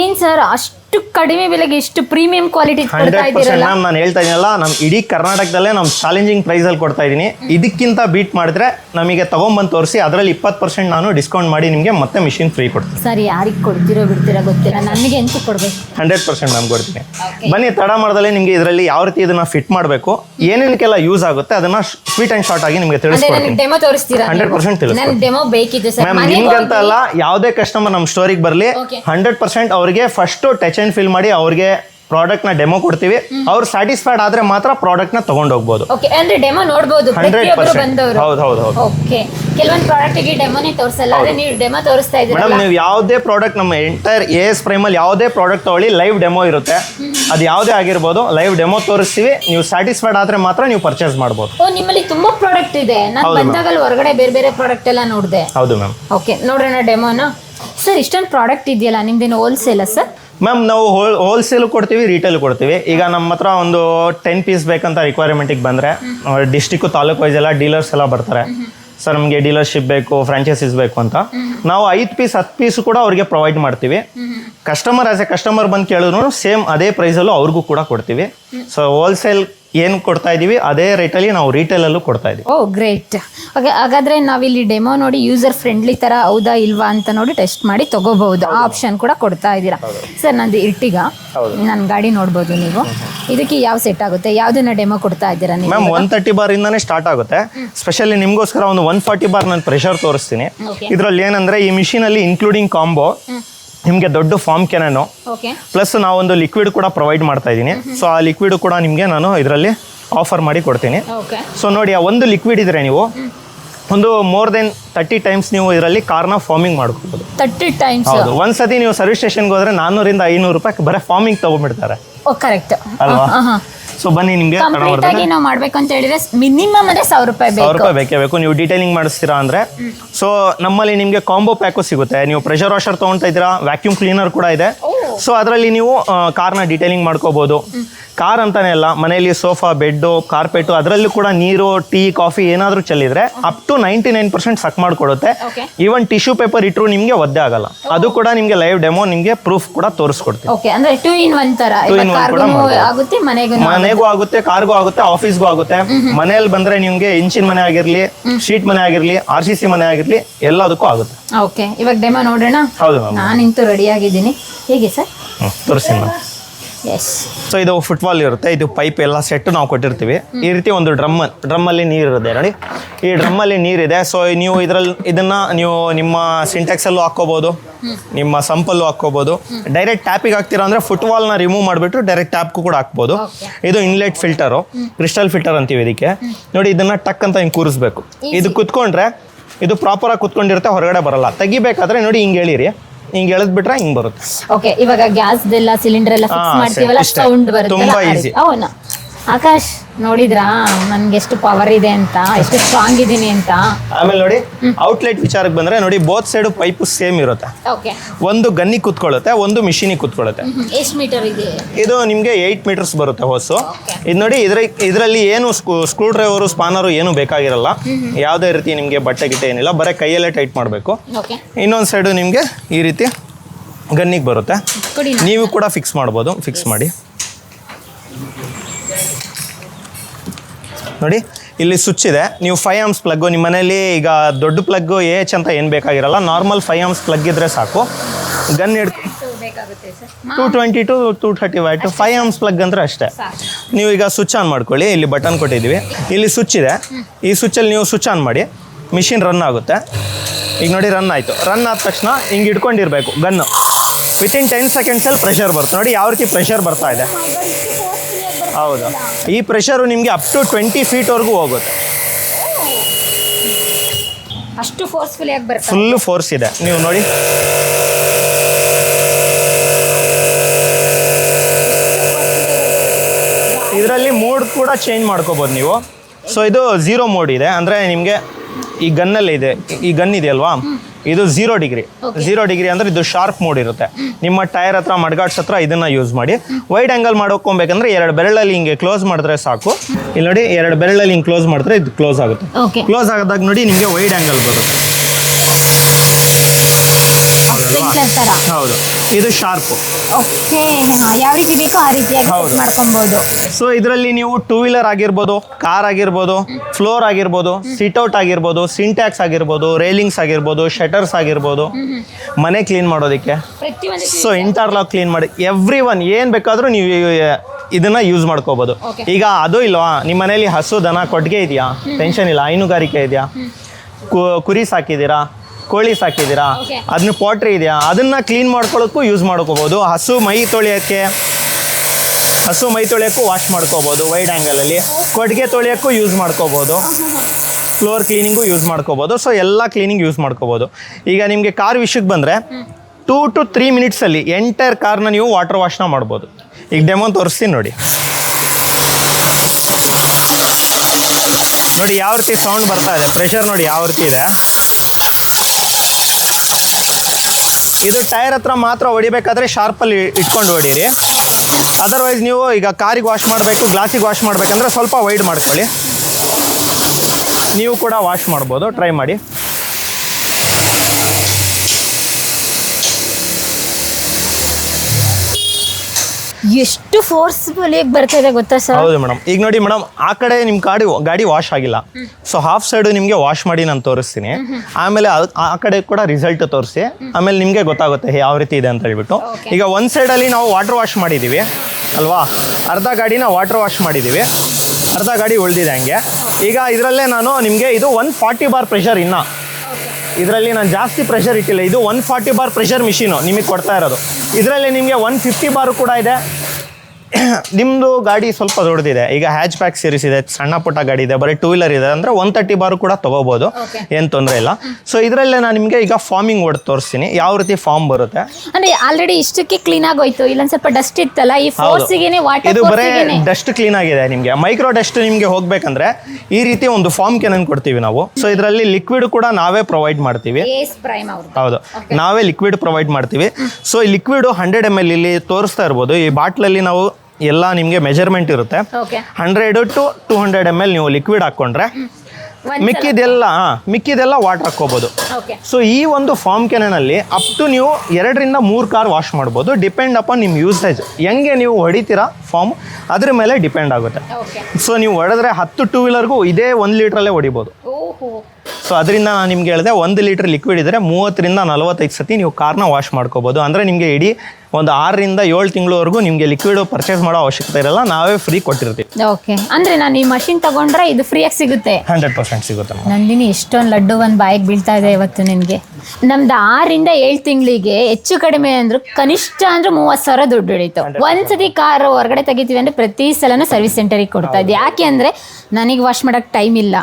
ಏನ್ ಸರ್ ಅಷ್ಟು ಕಡಿಮೆ ಬೆಲೆಗೆ ಇಷ್ಟು ಪ್ರೀಮಿಯಂ ಕ್ವಾಲಿಟಿ ಕೊಡ್ತಾ ಹಂಡ್ರೆಡ್ ಪರ್ಸೆಂಟ್. ಇದ್ದೀರಲ್ಲ? ಮ್ಯಾಮ್ ನಾನು ಹೇಳ್ತಾ ಇದೀನಲ್ಲ ನಮ್ಮ ಇಡೀ ಕರ್ನಾಟಕದಲ್ಲೇ ನಮ್ಮ ಚಾಲೆಂಜಿಂಗ್ ಪ್ರೈಸಲ್ಲಿ ಕೊಡ್ತಾ ಇದ್ದೀನಿ ಇದಕ್ಕಿಂತ ಬೀಟ್ ಮಾಡಿದ್ರೆ ನಮಗೆ ತಗೊಂಬಂದು ತೋರಿಸಿ ಅದರಲ್ಲಿ ಇಪ್ಪತ್ತು ಪರ್ಸೆಂಟ್ ನಾನು ಡಿಸ್ಕೌಂಟ್ ಮಾಡಿ ನಿಮಗೆ ಮತ್ತೆ ಮಿಷಿನ್ ಫ್ರೀ ಕೊಡ್ತೀನಿ. ಸರ್ ಯಾರಿಗೆ ಕೊಡ್ತಿರೋ ಬಿಡ್ತೀರಾ ಗೊತ್ತಿಲ್ಲ. ನನಗೆ ಎಂತ ಕೊಡ್ಬೇಕು? ಹಂಡ್ರೆಡ್ ಪರ್ಸೆಂಟ್ ಮ್ಯಾಮ್ ಕೊಡ್ತೀನಿ. ಬನ್ನಿ ತಡ ಮಾಡ್ದಲ್ಲೇ ನಿಮಗೆ ಇದರಲ್ಲಿ ಯಾವ ರೀತಿ ಇದನ್ನ ಫಿಟ್ ಮಾಡಬೇಕು ಏನೇನಕ್ಕೆಲ್ಲ ಯೂಸ್ ಆಗುತ್ತೆ ಅದನ್ನ ಸ್ವೀಟ್ ಅಂಡ್ ಶಾರ್ಟ್ ಆಗಿ ನಿಮಗೆ ಅಂದ್ರೆ ನನಗೆ ತಿಳಿಸ್ಕೊಡ್ತೀನಿ ಡೆಮೋ ತೋರಿಸ್ತೀರಾ 100% ತಿಳಿಸ್ಕೊಡ್ತೀನಿ. ನಾನು ಡೆಮೋ ಬೇಕಿದೆ ಸರ್. ಮ್ಯಾಮ್ ನಿಮ್ಗಂತ ಅಲ್ಲ ಯಾವುದೇ ಕಸ್ಟಮರ್ ನಮ್ಮ ಸ್ಟೋರಿಗೆ ಬರಲಿ Okay. ಹಂಡ್ರೆಡ್ ಪರ್ಸೆಂಟ್ ಅವರಿಗೆ ಫಸ್ಟ್ ಟಚ್ ಫಿಲ್ ಮಾಡಿ ಅವ್ರಿಗೆ ಪ್ರಾಡಕ್ಟ್ನ ಡೆಮೋ ಕೊಡ್ತೀವಿ. ಅವ್ರು ಸ್ಯಾಟಿಸ್ಫೈಡ್ ಆದ್ರೆ ಮಾತ್ರ ಪ್ರಾಡಕ್ಟ್ನ ತಗೊಂಡ್ ಹೋಗ್ಬೋದು. ಓಕೆ ಅಂದ್ರೆ ಡೆಮೋ ನೋಡಬಹುದು ಹಂಡ್ರೆಡ್ ಪ್ರತಿಯೊಬ್ಬರು ಬಂದವರು. ಹೌದು ಹೌದು ಹೌದು. ಓಕೆ ಕೆಲವೊಂದು ಪ್ರಾಡಕ್ಟ್ಗೆ ಡೆಮೋನೇ ತೋರಿಸಲ್ಲ ಆದ್ರೆ ನೀವು ಡೆಮೋ ತೋರಿಸ್ತಾ ಮೇಡಮ್ ಇದ್ದೀರಲ್ಲ ನೀವು ಯಾವುದೇ ಪ್ರಾಡಕ್ಟ್ ನಮ್ಮ ಎಂಟೈರ್ ಎ ಎಸ್ ಪ್ರೈಮಲ್ಲಿ ಯಾವುದೇ ಪ್ರಾಡಕ್ಟ್ ತಗೊಳ್ಳಿ ಲೈವ್ ಡೆಮೋ ಇರುತ್ತೆ. ಅದು ಯಾವುದೇ ಆಗಿರ್ಬೋದು ಲೈವ್ ಡೆಮೋ ತೋರಿಸ್ತೀವಿ. ನೀವು ಸ್ಯಾಟಿಸ್ಫೈಡ್ ಆದ್ರೆ ಮಾತ್ರ ನೀವು ಪರ್ಚೇಸ್ ಮಾಡ್ಬೋದು. ಓ ನಿಮ್ಮಲ್ಲಿ ತುಂಬಾ ಪ್ರಾಡಕ್ಟ್ ಇದೆ. ನಾನು. ಬಂದಾಗಲ್ಲಿ ಹೊರಗಡೆ ಬೇರೆ ಬೇರೆ ಪ್ರಾಡಕ್ಟ್ ಎಲ್ಲ ನೋಡಿದೆ. ಹೌದು ಮ್ಯಾಮ್ ಓಕೆ ನೋಡೋಣ ಡೆಮೋನ ಸರ್ ಇಷ್ಟೊಂದು ಪ್ರಾಡಕ್ಟ್ ಇದೆಯಲ್ಲ ನಿಮ್ದೇನು ಹೋಲ್ಸೇಲ ಸರ್ ಮ್ಯಾಮ್ ನಾವು ಹೋಲ್ ಹೋಲ್ಸೇಲು ಕೊಡ್ತೀವಿ ರಿಟೇಲ್ ಕೊಡ್ತೀವಿ. ಈಗ ನಮ್ಮ ಹತ್ರ ಒಂದು ಟೆನ್ ಪೀಸ್ ಬೇಕಂತ ರಿಕ್ವೈರ್ಮೆಂಟಿಗೆ ಬಂದರೆ ಡಿಸ್ಟಿಕ್ಕು ತಾಲೂಕು ವೈಸ್ ಎಲ್ಲ ಡೀಲರ್ಸ್ ಎಲ್ಲ ಬರ್ತಾರೆ. ಸರ್ ನಮಗೆ ಡೀಲರ್ಶಿಪ್ ಬೇಕು ಫ್ರಾಂಚೈಸೀಸ್ ಬೇಕು ಅಂತ. ನಾವು ಐದು ಪೀಸ್ ಹತ್ತು ಪೀಸ್ ಕೂಡ ಅವ್ರಿಗೆ ಪ್ರೊವೈಡ್ ಮಾಡ್ತೀವಿ. ಕಸ್ಟಮರ್ ಆಸ್ ಎ ಕಸ್ಟಮರ್ ಬಂದು ಕೇಳಿದ್ರು ಸೇಮ್ ಅದೇ ಪ್ರೈಸಲ್ಲೂ ಅವ್ರಿಗೂ ಕೂಡ ಕೊಡ್ತೀವಿ. ಸೊ ಹೋಲ್ಸೇಲ್ ಏನು ಕೊಡ್ತಾ ಇದ್ದೀವಿ ಅದೇ ರೇಟಲ್ಲಿ ನಾವು ರಿಟೇಲಲ್ಲೂ ಕೊಡ್ತಾ ಇದ್ದೀವಿ ಓ ಗ್ರೇಟ್ ಓಕೆ ಹಾಗಾದ್ರೆ ನಾವಿಲ್ಲಿ ಡೆಮೋ ನೋಡಿ ಯೂಸರ್ ಫ್ರೆಂಡ್ಲಿ ತರ ಹೌದಾ ಇಲ್ವಾ ಅಂತ ನೋಡಿ ಟೆಸ್ಟ್ ಮಾಡಿ ತಗೋಬಹುದು. ಆ ಆಪ್ಷನ್ ಕೂಡ ಕೊಡ್ತಾ ಇದ್ದೀರಾ. ಸರ್ ನಂದು ಇಟ್ಟಿಗ ನನ್ನ ಗಾಡಿ ನೋಡ್ಬೋದು ನೀವು. ಇದಕ್ಕೆ ಯಾವ ಸೆಟ್ ಆಗುತ್ತೆ? ಯಾವ್ದನ್ನ ಡೆಮೋ ಕೊಡ್ತಾ ಇದ್ದೀರಾ ನೀವು ಮ್ಯಾಮ್ ಒನ್ ತರ್ಟಿ ಬಾರ್ ಇಂದಾನೆ ಸ್ಟಾರ್ಟ್ ಆಗುತ್ತೆ. ಸ್ಪೆಷಲಿ ನಿಮಗೋಸ್ಕರ ಒಂದು ಒನ್ ಫಾರ್ಟಿ ಬಾರ್ ನಾನು ಪ್ರೆಷರ್ ತೋರಿಸ್ತೀನಿ. ಇದರಲ್ಲಿ ಏನಂದ್ರೆ ಈ ಮಿಷಿನಲ್ಲಿ ಇನ್ಕ್ಲೂಡಿಂಗ್ ಕಾಂಬೋ ನಿಮಗೆ ದೊಡ್ಡ ಫಾರ್ಮ್ ಕೆನನು ಓಕೆ ಪ್ಲಸ್ ನಾವೊಂದು ಲಿಕ್ವಿಡ್ ಕೂಡ ಪ್ರೊವೈಡ್ ಮಾಡ್ತಾ ಇದ್ದೀನಿ. ಸೊ ಆ ಲಿಕ್ವಿಡ್ ಕೂಡ ನಿಮಗೆ ನಾನು ಇದರಲ್ಲಿ ಆಫರ್ ಮಾಡಿ ಕೊಡ್ತೀನಿ. ಸೊ ನೋಡಿ ಆ ಒಂದು ಲಿಕ್ವಿಡ್ ಇದ್ರೆ ನೀವು ಒಂದು ಮೋರ್ ದೆನ್ ತರ್ಟಿ ಟೈಮ್ಸ್ ನೀವು ಇದರಲ್ಲಿ ಕಾರ್ನ ಫಾರ್ಮಿಂಗ್ ಮಾಡ್ಕೋಬಹುದು ತರ್ಟಿ ಟೈಮ್ಸ್ ಹೌದು. ಒಂದ್ಸತಿ ನೀವು ಸರ್ವಿಸ್ ಸ್ಟೇಷನ್ಗೆ ಹೋದ್ರೆ ನಾನ್ನೂರಿಂದ ಐನೂರು ರೂಪಾಯಿ ಬರೀ ಫಾರ್ಮಿಂಗ್ ತಗೊಂಡ್ಬಿಡ್ತಾರೆ. ಕರೆಕ್ಟ್ ಅಲ್ವಾ? ಸೊ ಬನ್ನಿ ನಿಮಗೆ ಕಂಪ್ಲೀಟ್ ಆಗಿ ನಾವು ಮಾಡ್ಬೇಕು ಅಂತ ಹೇಳಿದ್ರೆ ಮಿನಿಮಮ್ ಅಂದ್ರೆ ಸಾವಿರ ರೂಪಾಯಿ ಸಾವಿರ ಬೇಕು. ರೂಪಾಯಿ ಬೇಕೇ ಬೇಕು. ನೀವು ಡೀಟೇಲಿಂಗ್ ಮಾಡಿಸ್ತೀರಾ ಅಂದ್ರೆ? ಸೊ ನಮ್ಮಲ್ಲಿ ನಿಮಗೆ ಕಾಂಬೋ ಪ್ಯಾಕು ಸಿಗುತ್ತೆ. ನೀವು ಪ್ರೆಷರ್ ವಾಷರ್ ತೊಗೊಳ್ತಾ ಇದ್ದೀರಾ ವ್ಯಾಕ್ಯೂಮ್ ಕ್ಲೀನರ್ ಕೂಡ ಇದೆ. ಸೊ ಅದರಲ್ಲಿ ನೀವು ಕಾರ್ನ ಡೀಟೇಲಿಂಗ್ ಮಾಡ್ಕೋಬಹುದು ಕಾರ್ ಅಂತಾನೆ ಅಲ್ಲ ಮನೆಯಲ್ಲಿ ಸೋಫಾ ಬೆಡ್ಡು ಕಾರ್ಪೆಟ್ ಅದರಲ್ಲೂ ಕೂಡ ನೀರು ಟೀ ಕಾಫಿ ಏನಾದರೂ ಚೆಲ್ಲಿದ್ರೆ up to ninety nine percent suck ಮಾಡಿಕೊಡುತ್ತೆ. ಈವನ್ ಟಿಶ್ಯೂ ಪೇಪರ್ ಇಟ್ಟರು ನಿಮಗೆ ಒದ್ದೆ ಆಗಲ್ಲ. ಅದು ಕೂಡ ನಿಮಗೆ ಲೈವ್ ಡೆಮೋ ನಿಮಗೆ ಪ್ರೂಫ್ ಕೂಡ ತೋರಿಸ್ಕೊಡ್ತೀವಿ. ಮನೆಗೂ ಆಗುತ್ತೆ ಕಾರ್ಗೂ ಆಗುತ್ತೆ ಆಫೀಸ್ಗೂ ಆಗುತ್ತೆ. ಮನೆಯಲ್ಲಿ ಬಂದ್ರೆ ನಿಮ್ಗೆ ಇಂಚಿನ ಮನೆ ಆಗಿರ್ಲಿ ಶೀಟ್ ಮನೆ ಆಗಿರ್ಲಿ ಆರ್ ಸಿ ಸಿ ಮನೆ ಆಗಿರ್ಲಿ ಎಲ್ಲದಕ್ಕೂ ಆಗುತ್ತೆ. ಓಕೆ ಇವಾಗ ಡೆಮೋ ನೋಡೋಣ. ಹೌದು ನಾನು ರೆಡಿ ಆಗಿದ್ದೀನಿ. ಹೇಗೆ ಸರ್? ತೋರಿಸ್ತೀನಿ ಮ್ಯಾಮ್ ಎಸ್ ಸೊ ಇದು ಫುಟ್ಬಾಲ್ ಇರುತ್ತೆ. ಇದು ಪೈಪ್ ಎಲ್ಲ ಸೆಟ್ ನಾವು ಕೊಟ್ಟಿರ್ತೀವಿ. ಈ ರೀತಿ ಒಂದು ಡ್ರಮ್ ಡ್ರಮ್ಮಲ್ಲಿ ನೀರು ಇರುತ್ತೆ ನೋಡಿ ಈ ಡ್ರಮ್ಮಲ್ಲಿ ನೀರಿದೆ. ಸೊ ನೀವು ಇದರಲ್ಲಿ ಇದನ್ನ ನೀವು ನಿಮ್ಮ ಸಿಂಟ್ಯಾಕ್ಸಲ್ಲೂ ಹಾಕ್ಕೋಬೋದು. ನಿಮ್ಮ ಸಂಪಲ್ಲೂ ಹಾಕ್ಕೋಬೋದು. ಡೈರೆಕ್ಟ್ ಟ್ಯಾಪಿಗೆ ಹಾಕ್ತೀರಾ ಅಂದರೆ ಫುಟ್ಬಾಲ್ನ ರಿಮೂವ್ ಮಾಡಿಬಿಟ್ಟು ಡೈರೆಕ್ಟ್ ಟ್ಯಾಪ್ಗೂ ಕೂಡ ಹಾಕ್ಬೋದು. ಇದು ಇನ್ಲೆಟ್ ಫಿಲ್ಟರು ಕ್ರಿಸ್ಟಲ್ ಫಿಲ್ಟರ್ ಅಂತೀವಿ ಇದಕ್ಕೆ. ನೋಡಿ ಇದನ್ನ ಟಕ್ ಅಂತ ಹಿಂಗೆ ಕೂರಿಸ್ಬೇಕು. ಇದು ಕುತ್ಕೊಂಡ್ರೆ ಇದು ಪ್ರಾಪರಾಗಿ ಕುತ್ಕೊಂಡಿರುತ್ತೆ ಹೊರಗಡೆ ಬರಲ್ಲ. ತೆಗಿಬೇಕಾದ್ರೆ ನೋಡಿ ಹಿಂಗೆ ಹೇಳಿರಿ. ಹಿಂಗೆ ಎಳೆದ್ಬಿಟ್ರೆ ಹಿಂಗ್ ಬರುತ್ತೆ ಓಕೆ ಇವಾಗ ಗ್ಯಾಸ್ ಎಲ್ಲ ಸಿಲಿಂಡರ್ ಎಲ್ಲ ಫಿಕ್ಸ್ ಮಾಡ್ತೀವಲ್ಲ. ಸೌಂಡ್ ಬರುತ್ತೆ ತುಂಬಾ easy. ಆಕಾಶ್ ನೋಡಿದ್ರಾ? ನನ್ಗೆ ಎಷ್ಟು ಪವರ್ ಇದೆ ಅಂತ ಎಷ್ಟು ಸ್ಟ್ರಾಂಗ್ ಇದೀನಿ ಅಂತ. ಆಮೇಲೆ ನೋಡಿ ಔಟ್ಲೆಟ್ ವಿಚಾರಕ್ಕೆ ಬಂದ್ರೆ ನೋಡಿ ಬೋತ್ ಸೈಡ್ ಪೈಪ್ ಸೇಮ್ ಇರುತ್ತೆ. ಓಕೆ ಒಂದು ಗನ್ನಿ ಕುತ್ಕೊಳ್ಳುತ್ತೆ ಒಂದು ಮಿಷಿನಿಗೆ ಕುತ್ಕೊಳ್ಳುತ್ತೆ. ಎಷ್ಟು ಮೀಟರ್ ಇದೆ? ಇದು ನಿಮಗೆ ಏಯ್ಟ್ ಮೀಟರ್ಸ್ ಬರುತ್ತೆ ಹೊಸು ಇದು ನೋಡಿ ಇದ್ರ ಇದರಲ್ಲಿ ಏನು ಸ್ಕ್ರೂ ಡ್ರೈವರು ಸ್ಪಾನರು ಏನು ಬೇಕಾಗಿರಲ್ಲ. ಯಾವುದೇ ರೀತಿ ನಿಮಗೆ ಬಟ್ಟೆ ಗಿಟ್ಟೆ ಏನಿಲ್ಲ ಬರೀ ಕೈಯಲ್ಲೇ ಟೈಟ್ ಮಾಡಬೇಕು. ಇನ್ನೊಂದು ಸೈಡು ನಿಮಗೆ ಈ ರೀತಿ ಗನ್ನಿಗೆ ಬರುತ್ತೆ. ನೀವು ಕೂಡ ಫಿಕ್ಸ್ ಮಾಡ್ಬೋದು ಫಿಕ್ಸ್ ಮಾಡಿ. ನೋಡಿ ಇಲ್ಲಿ ಸ್ವಿಚ್ ಇದೆ. ನೀವು ಫೈವ್ ಆಮ್ಸ್ ಪ್ಲಗ್ಗು ನಿಮ್ಮ ಮನೇಲಿ ಈಗ ದೊಡ್ಡ ಪ್ಲಗ್ಗು ಎಚ್ ಅಂತ ಏನು ಬೇಕಾಗಿರಲ್ಲ ನಾರ್ಮಲ್ ಫೈವ್ ಆಮ್ಸ್ ಪ್ಲಗ್ ಇದ್ದರೆ ಸಾಕು. Gun ಹಿಡ್ two twenty to two thirty white five amps plug ಅಂದ್ರೆ ಅಷ್ಟೇ. ನೀವು ಈಗ ಸ್ವಿಚ್ ಆನ್ ಮಾಡ್ಕೊಳ್ಳಿ ಇಲ್ಲಿ ಬಟನ್ ಕೊಟ್ಟಿದ್ದೀವಿ. ಇಲ್ಲಿ ಸ್ವಿಚ್ ಇದೆ. ಈ ಸ್ವಿಚ್ಚಲ್ಲಿ ನೀವು ಸ್ವಿಚ್ ಆನ್ ಮಾಡಿ ಮಿಷಿನ್ ರನ್ ಆಗುತ್ತೆ. ಈಗ ನೋಡಿ ರನ್ ಆಯಿತು. ರನ್ ಆದ ತಕ್ಷಣ ಹಿಂಗೆ ಇಟ್ಕೊಂಡಿರಬೇಕು ಗನ್ನು ವಿತಿನ್ ಟೆನ್ ಸೆಕೆಂಡ್ಸಲ್ಲಿ ಪ್ರೆಷರ್ ಬರುತ್ತೆ. ನೋಡಿ ಯಾವ ರೀತಿ ಪ್ರೆಷರ್ ಬರ್ತಾ ಇದೆ. ಹೌದು. ಈ ಪ್ರೆಷರು ನಿಮಗೆ ಅಪ್ ಟು ಟ್ವೆಂಟಿ ಫೀಟ್ವರೆಗೂ ಹೋಗುತ್ತೆ. ಅಷ್ಟು ಫೋರ್ಸ್ಫುಲ್ ಆಗಿ ಬರುತ್ತೆ ಫುಲ್ ಫೋರ್ಸ್ ಇದೆ. ನೀವು ನೋಡಿ. ಇದರಲ್ಲಿ ಮೋಡ್ ಕೂಡ ಚೇಂಜ್ ಮಾಡ್ಕೋಬೋದು ನೀವು. ಸೊ ಇದು ಝೀರೋ ಮೋಡ್ ಇದೆ. ಅಂದರೆ ನಿಮಗೆ ಈ ಗನ್ನಲ್ಲಿ ಇದೆ. ಈ ಗನ್ ಇದೆಯಲ್ವಾ ಇದು ಝೀರೋ ಡಿಗ್ರಿ ಝೀರೋ ಡಿಗ್ರಿ ಅಂದ್ರೆ ಇದು ಶಾರ್ಪ್ ಮೋಡ್ ಇರುತ್ತೆ. ನಿಮ್ಮ ಟೈರ್ ಹತ್ರ ಮಡ್ಗಾಟ್ಸ್ ಹತ್ರ ಇದನ್ನ ಯೂಸ್ ಮಾಡಿ. ವೈಡ್ ಆಂಗಲ್ ಮಾಡ್ಕೊಬೇಕಂದ್ರೆ ಎರಡು ಬೆರಳಲ್ಲಿ ಹಿಂಗೆ ಕ್ಲೋಸ್ ಮಾಡಿದ್ರೆ ಸಾಕು. ಇಲ್ಲಿ ನೋಡಿ ಎರಡು ಬೆರಳಲ್ಲಿ ಹಿಂಗೆ ಕ್ಲೋಸ್ ಮಾಡಿದ್ರೆ ಇದು ಕ್ಲೋಸ್ ಆಗುತ್ತೆ. ಕ್ಲೋಸ್ ಆಗದಾಗ ನೋಡಿ ನಿಮಗೆ ವೈಡ್ ಆ್ಯಂಗಲ್ ಬರುತ್ತೆ. ತರ ಹೌದು. ಇದು ಶಾರ್ಪ್. ಓಕೆ ಯಾವ ರೀತಿ ಬೇಕೋ ಆ ರೀತಿಯಾಗಿ ಹೌದು. set ಮಾಡ್ಕೊಬೋದು. ಸೊ ಇದರಲ್ಲಿ ನೀವು ಟೂ ವೀಲರ್ ಆಗಿರ್ಬೋದು ಕಾರ್ ಆಗಿರ್ಬೋದು ಫ್ಲೋರ್ ಆಗಿರ್ಬೋದು ಸಿಟ್ಔಟ್ ಆಗಿರ್ಬೋದು ಸಿಂಟ್ಯಾಕ್ಸ್ ಆಗಿರ್ಬೋದು ರೈಲಿಂಗ್ಸ್ ಆಗಿರ್ಬೋದು ಶಟರ್ಸ್ ಆಗಿರ್ಬೋದು ಮನೆ ಕ್ಲೀನ್ ಮಾಡೋದಕ್ಕೆ. ಪ್ರತಿಯೊಂದು ಸೊ ಇಂಟರ್ಲಾಕ್ ಕ್ಲೀನ್ ಮಾಡಿ ಎವ್ರಿ ಒನ್ ಏನು ಬೇಕಾದರೂ ನೀವು ಇದನ್ನ ಯೂಸ್ ಮಾಡ್ಕೋಬೋದು. Okay. ಈಗ ಅದು ಇಲ್ವಾ? ನಿಮ್ಮ ಮನೇಲಿ ಹಸು ದನ ಕೊಟ್ಟಿಗೆ ಇದೆಯಾ? ಟೆನ್ಷನ್ ಇಲ್ಲ ಹೈನುಗಾರಿಕೆ ಇದೆಯಾ? ಕು- ಕುರಿ ಸಾಕಿದ್ದೀರಾ? ಕೋಳಿ ಸಾಕಿದ್ದೀರಾ. ಅದನ್ನ ಪೋಟ್ರಿ ಇದೆಯಾ? ಅದನ್ನ ಕ್ಲೀನ್ ಮಾಡ್ಕೊಳ್ಳೋಕ್ಕೂ ಯೂಸ್ ಮಾಡ್ಕೋಬೋದು. ಹಸು ಮೈ ತೊಳೆಯೋಕ್ಕೆ ಹಸು ಮೈ ತೊಳೆಯೋಕ್ಕೂ ವಾಶ್ ಮಾಡ್ಕೋಬೋದು ವೈಡ್ ಆ್ಯಂಗಲಲ್ಲಿ ಕೊಟ್ಟಿಗೆ ತೊಳೆಯೋಕ್ಕೂ ಯೂಸ್ ಮಾಡ್ಕೋಬೋದು. ಫ್ಲೋರ್ ಕ್ಲೀನಿಂಗು ಯೂಸ್ ಮಾಡ್ಕೋಬೋದು. ಸೊ ಎಲ್ಲ ಕ್ಲೀನಿಂಗ್ ಯೂಸ್ ಮಾಡ್ಕೋಬೋದು. ಈಗ ನಿಮಗೆ ಕಾರ್ ವಿಷಯಕ್ಕೆ ಬಂದರೆ ಟೂ ಟು ತ್ರೀ ಮಿನಿಟ್ಸಲ್ಲಿ ಎಂಟೈರ್ ಕಾರ್ನ ನೀವು ವಾಟರ್ ವಾಶ್ನ ಮಾಡ್ಬೋದು. ಈಗ ಡೆಮೋ ತೋರಿಸ್ತೀನಿ ನೋಡಿ. ನೋಡಿ ಯಾವ ರೀತಿ ಸೌಂಡ್ ಬರ್ತಾ ಇದೆ. ಪ್ರೆಷರ್ ನೋಡಿ ಯಾವ ರೀತಿ ಇದೆ. ಇದು ಟೈರ್ ಹತ್ರ ಮಾತ್ರ ಹೊಡಿಬೇಕಾದ್ರೆ ಶಾರ್ಪಲ್ಲಿ ಇಟ್ಕೊಂಡು ಹೊಡೀರಿ. ಅದರ್ವೈಸ್ ನೀವು ಈಗ ಕಾರಿಗೆ ವಾಶ್ ಮಾಡಬೇಕು ಗ್ಲಾಸಿಗೆ ವಾಶ್ ಮಾಡಬೇಕಂದ್ರೆ ಸ್ವಲ್ಪ ವೈಡ್ ಮಾಡ್ಕೊಳ್ಳಿ. ನೀವು ಕೂಡ ವಾಶ್ ಮಾಡ್ಬೋದು ಟ್ರೈ ಮಾಡಿ. ಎಷ್ಟು ಫೋರ್ಸ್ಫುಲ್ ಆಗಿ ಬರ್ತಾ ಇದೆ ಗೊತ್ತಾ ಸರ್ ಹೌದು ಮೇಡಮ್ ಈಗ ನೋಡಿ ಮೇಡಮ್ ಆ ಕಡೆ ನಿಮ್ಮ ಗಾಡಿ ಗಾಡಿ ವಾಶ್ ಆಗಿಲ್ಲ. ಸೊ ಹಾಫ್ ಸೈಡು ನಿಮಗೆ ವಾಶ್ ಮಾಡಿ ನಾನು ತೋರಿಸ್ತೀನಿ. ಆಮೇಲೆ ಅದ್- ಆ ಕಡೆ ಕೂಡ ರಿಸಲ್ಟ್ ತೋರಿಸಿ. ಆಮೇಲೆ ನಿಮಗೆ ಗೊತ್ತಾಗುತ್ತೆ ಯಾವ ರೀತಿ ಇದೆ ಅಂತ ಹೇಳ್ಬಿಟ್ಟು. ಈಗ ಒಂದು ಸೈಡಲ್ಲಿ ನಾವು ವಾಟರ್ ವಾಶ್ ಮಾಡಿದ್ದೀವಿ ಅಲ್ವಾ? ಅರ್ಧ ಗಾಡಿನ ವಾಟರ್ ವಾಶ್ ಮಾಡಿದ್ದೀವಿ ಅರ್ಧ ಗಾಡಿ ಉಳಿದಿದೆ ಹಂಗೆ. ಈಗ ಇದರಲ್ಲೇ ನಾನು ನಿಮಗೆ ಇದು ಒನ್ ಫಾರ್ಟಿ ಬಾರ್ ಪ್ರೆಷರ್ ಇನ್ನ. ಇದರಲ್ಲಿ ನಾನು ಜಾಸ್ತಿ ಪ್ರೆಷರ್ ಇಟ್ಟಿಲ್ಲ. ಇದು one forty bar pressure machine ನಿಮಗೆ ಕೊಡ್ತಾ ಇರೋದು. ಇದರಲ್ಲಿ ನಿಮಗೆ ಒನ್ ಫಿಫ್ಟಿ ಬಾರು ಕೂಡ ಇದೆ. ನಿಮ್ಮದು ಗಾಡಿ ಸ್ವಲ್ಪ ದೊಡ್ಡದಿದೆ. ಈಗ ಹ್ಯಾಚ್ ಪ್ಯಾಕ್ ಸೀರೀಸ್ ಇದೆ ಸಣ್ಣ ಪುಟ್ಟ ಗಾಡಿ ಇದೆ ಬರೀ ಟೂ ವೀಲರ್ ಇದೆ. ಅಂದರೆ ಒನ್ ತರ್ಟಿ ಬಾರು ಕೂಡ ತೊಗೋಬೋದು. ಏನು ತೊಂದರೆ ಇಲ್ಲ. ಸೊ ಇದರಲ್ಲೇ ನಾನು ನಿಮಗೆ ಈಗ ಫಾರ್ಮಿಂಗ್ ಓಡ್ ತೋರಿಸ್ತೀನಿ. ಯಾವ ರೀತಿ ಫಾರ್ಮ್ ಬರುತ್ತೆ? ಅಂದ್ರೆ ಆಲ್ರೆಡಿ ಇಷ್ಟಕ್ಕೆ ಕ್ಲೀನ್ ಆಗೋಯ್ತು ಇಲ್ಲ ಸ್ವಲ್ಪ ಡಸ್ಟ್ ಇತ್ತಲ್ಲ ಈ ಫೋರ್ಸ್ ಫೋರ್ಸಿಗೆನೆ ವಾಟರ್ ಇದು ಬರೀ ಡಸ್ಟ್ ಕ್ಲೀನ್ ಆಗಿದೆ ನಿಮಗೆ. ಮೈಕ್ರೋ ಡಸ್ಟ್ ನಿಮಗೆ ಹೋಗ್ಬೇಕಂದ್ರೆ ಈ ರೀತಿ ಒಂದು ಫಾರ್ಮ್ ಕೆನನ್ ಕೊಡ್ತೀವಿ ನಾವು. ಸೊ ಇದರಲ್ಲಿ ಲಿಕ್ವಿಡ್ ಕೂಡ ನಾವೇ ಪ್ರೊವೈಡ್ ಮಾಡ್ತೀವಿ. ಹೌದು. ನಾವೇ ಲಿಕ್ವಿಡ್ ಪ್ರೊವೈಡ್ ಮಾಡ್ತೀವಿ. ಸೊ ಈ ಲಿಕ್ವಿಡ್ ಹಂಡ್ರೆಡ್ ಎಂ ಎಲ್ ಇಲ್ಲಿ ತೋರಿಸ್ತಾ ಇರ್ಬೋದು. ಈ ಬಾಟ್ಲಲ್ಲಿ ನಾವು ಎಲ್ಲ ನಿಮಗೆ ಮೆಜರ್ಮೆಂಟ್ ಇರುತ್ತೆ. Hundred to two hundred M L ನೀವು ಲಿಕ್ವಿಡ್ ಹಾಕ್ಕೊಂಡ್ರೆ ಮಿಕ್ಕಿದೆಲ್ಲ ಮಿಕ್ಕಿದೆಲ್ಲ ವಾಟರ್ ಹಾಕೋಬಹುದು ಸೊ ಈ ಒಂದು ಫಾರ್ಮ್ ಕೆನಲ್ಲಿ ಅಪ್ ಟು ನೀವು ಎರಡರಿಂದ ಮೂರು ಕಾರ್ ವಾಶ್ ಮಾಡ್ಬೋದು. ಡಿಪೆಂಡ್ ಅಪಾನ್ ನಿಮ್ಮ ಯೂಸೇಜ್ ಹೆಂಗೆ ನೀವು ಹೊಡಿತೀರಾ ಫಾರ್ಮ್ ಅದ್ರ ಮೇಲೆ ಡಿಪೆಂಡ್ ಆಗುತ್ತೆ. ಸೊ ನೀವು ಹೊಡೆದ್ರೆ ಹತ್ತು ಟೂ ವೀಲರ್ಗೂ ಇದೇ ಒಂದು ಲೀಟ್ರಲ್ಲೇ ಹೊಡಿಬೋದು. ಸೊ ಅದರಿಂದ ನಾನು ನಿಮ್ಗೆ ಹೇಳಿದೆ ಒಂದು ಲೀಟ್ರ್ ಲಿಕ್ವಿಡ್ ಇದ್ದರೆ ಮೂವತ್ತರಿಂದ ನಲವತ್ತೈದು ಸತಿ ನೀವು ಕಾರ್ನ ವಾಶ್ ಮಾಡ್ಕೋಬೋದು. ಅಂದರೆ ನಿಮಗೆ ಇಡೀ ಒಂದು ಆರರಿಂದ ಏಳು ತಿಂಗಳವರೆಗೂ ನಿಮಗೆ ಲಿಕ್ವಿಡ್ ಪರ್ಚೇಸ್ ಮಾಡೋ ಅವಶ್ಯಕತೆ ಇರಲ್ಲ ನಾವೇ ಫ್ರೀ ಕೊಟ್ಟಿರ್ತೀವಿ. ಓಕೆ ಅಂದ್ರೆ ನಾನು ಈ ಮಷಿನ್ ತಗೊಂಡ್ರೆ ಇದು ಫ್ರೀಯಾಗಿ ಸಿಗುತ್ತೆ? ಹಂಡ್ರೆಡ್ ಪರ್ಸೆಂಟ್ ಸಿಗುತ್ತೆ ನಂದಿನಿ ಇಷ್ಟೊಂದು ಲಡ್ಡು ಒಂದು ಬಾಯಿಗೆ ಬೀಳ್ತಾ ಇದೆ ಇವತ್ತು ನಿಮಗೆ ನಮ್ದು ಆರಿಂದ ಏಳು ತಿಂಗಳಿಗೆ ಹೆಚ್ಚು ಕಡಿಮೆ ಅಂದ್ರೆ ಕನಿಷ್ಠ ಅಂದ್ರೆ ಮೂವತ್ತು ಸಾವಿರ ದುಡ್ಡು ಹಿಡಿತು. ಒಂದ್ಸತಿ ಕಾರ್ ಹೊರಗಡೆ ತೆಗಿತೀವಿ ಅಂದ್ರೆ ಪ್ರತಿ ಸಲನೂ ಸರ್ವಿಸ್ ಸೆಂಟರಿಗೆ ಕೊಡ್ತಾ ಇದ್ದೆ. ಯಾಕೆ ಅಂದ್ರೆ ನನಗೆ ವಾಶ್ ಮಾಡೋಕೆ ಟೈಮ್ ಇಲ್ಲ.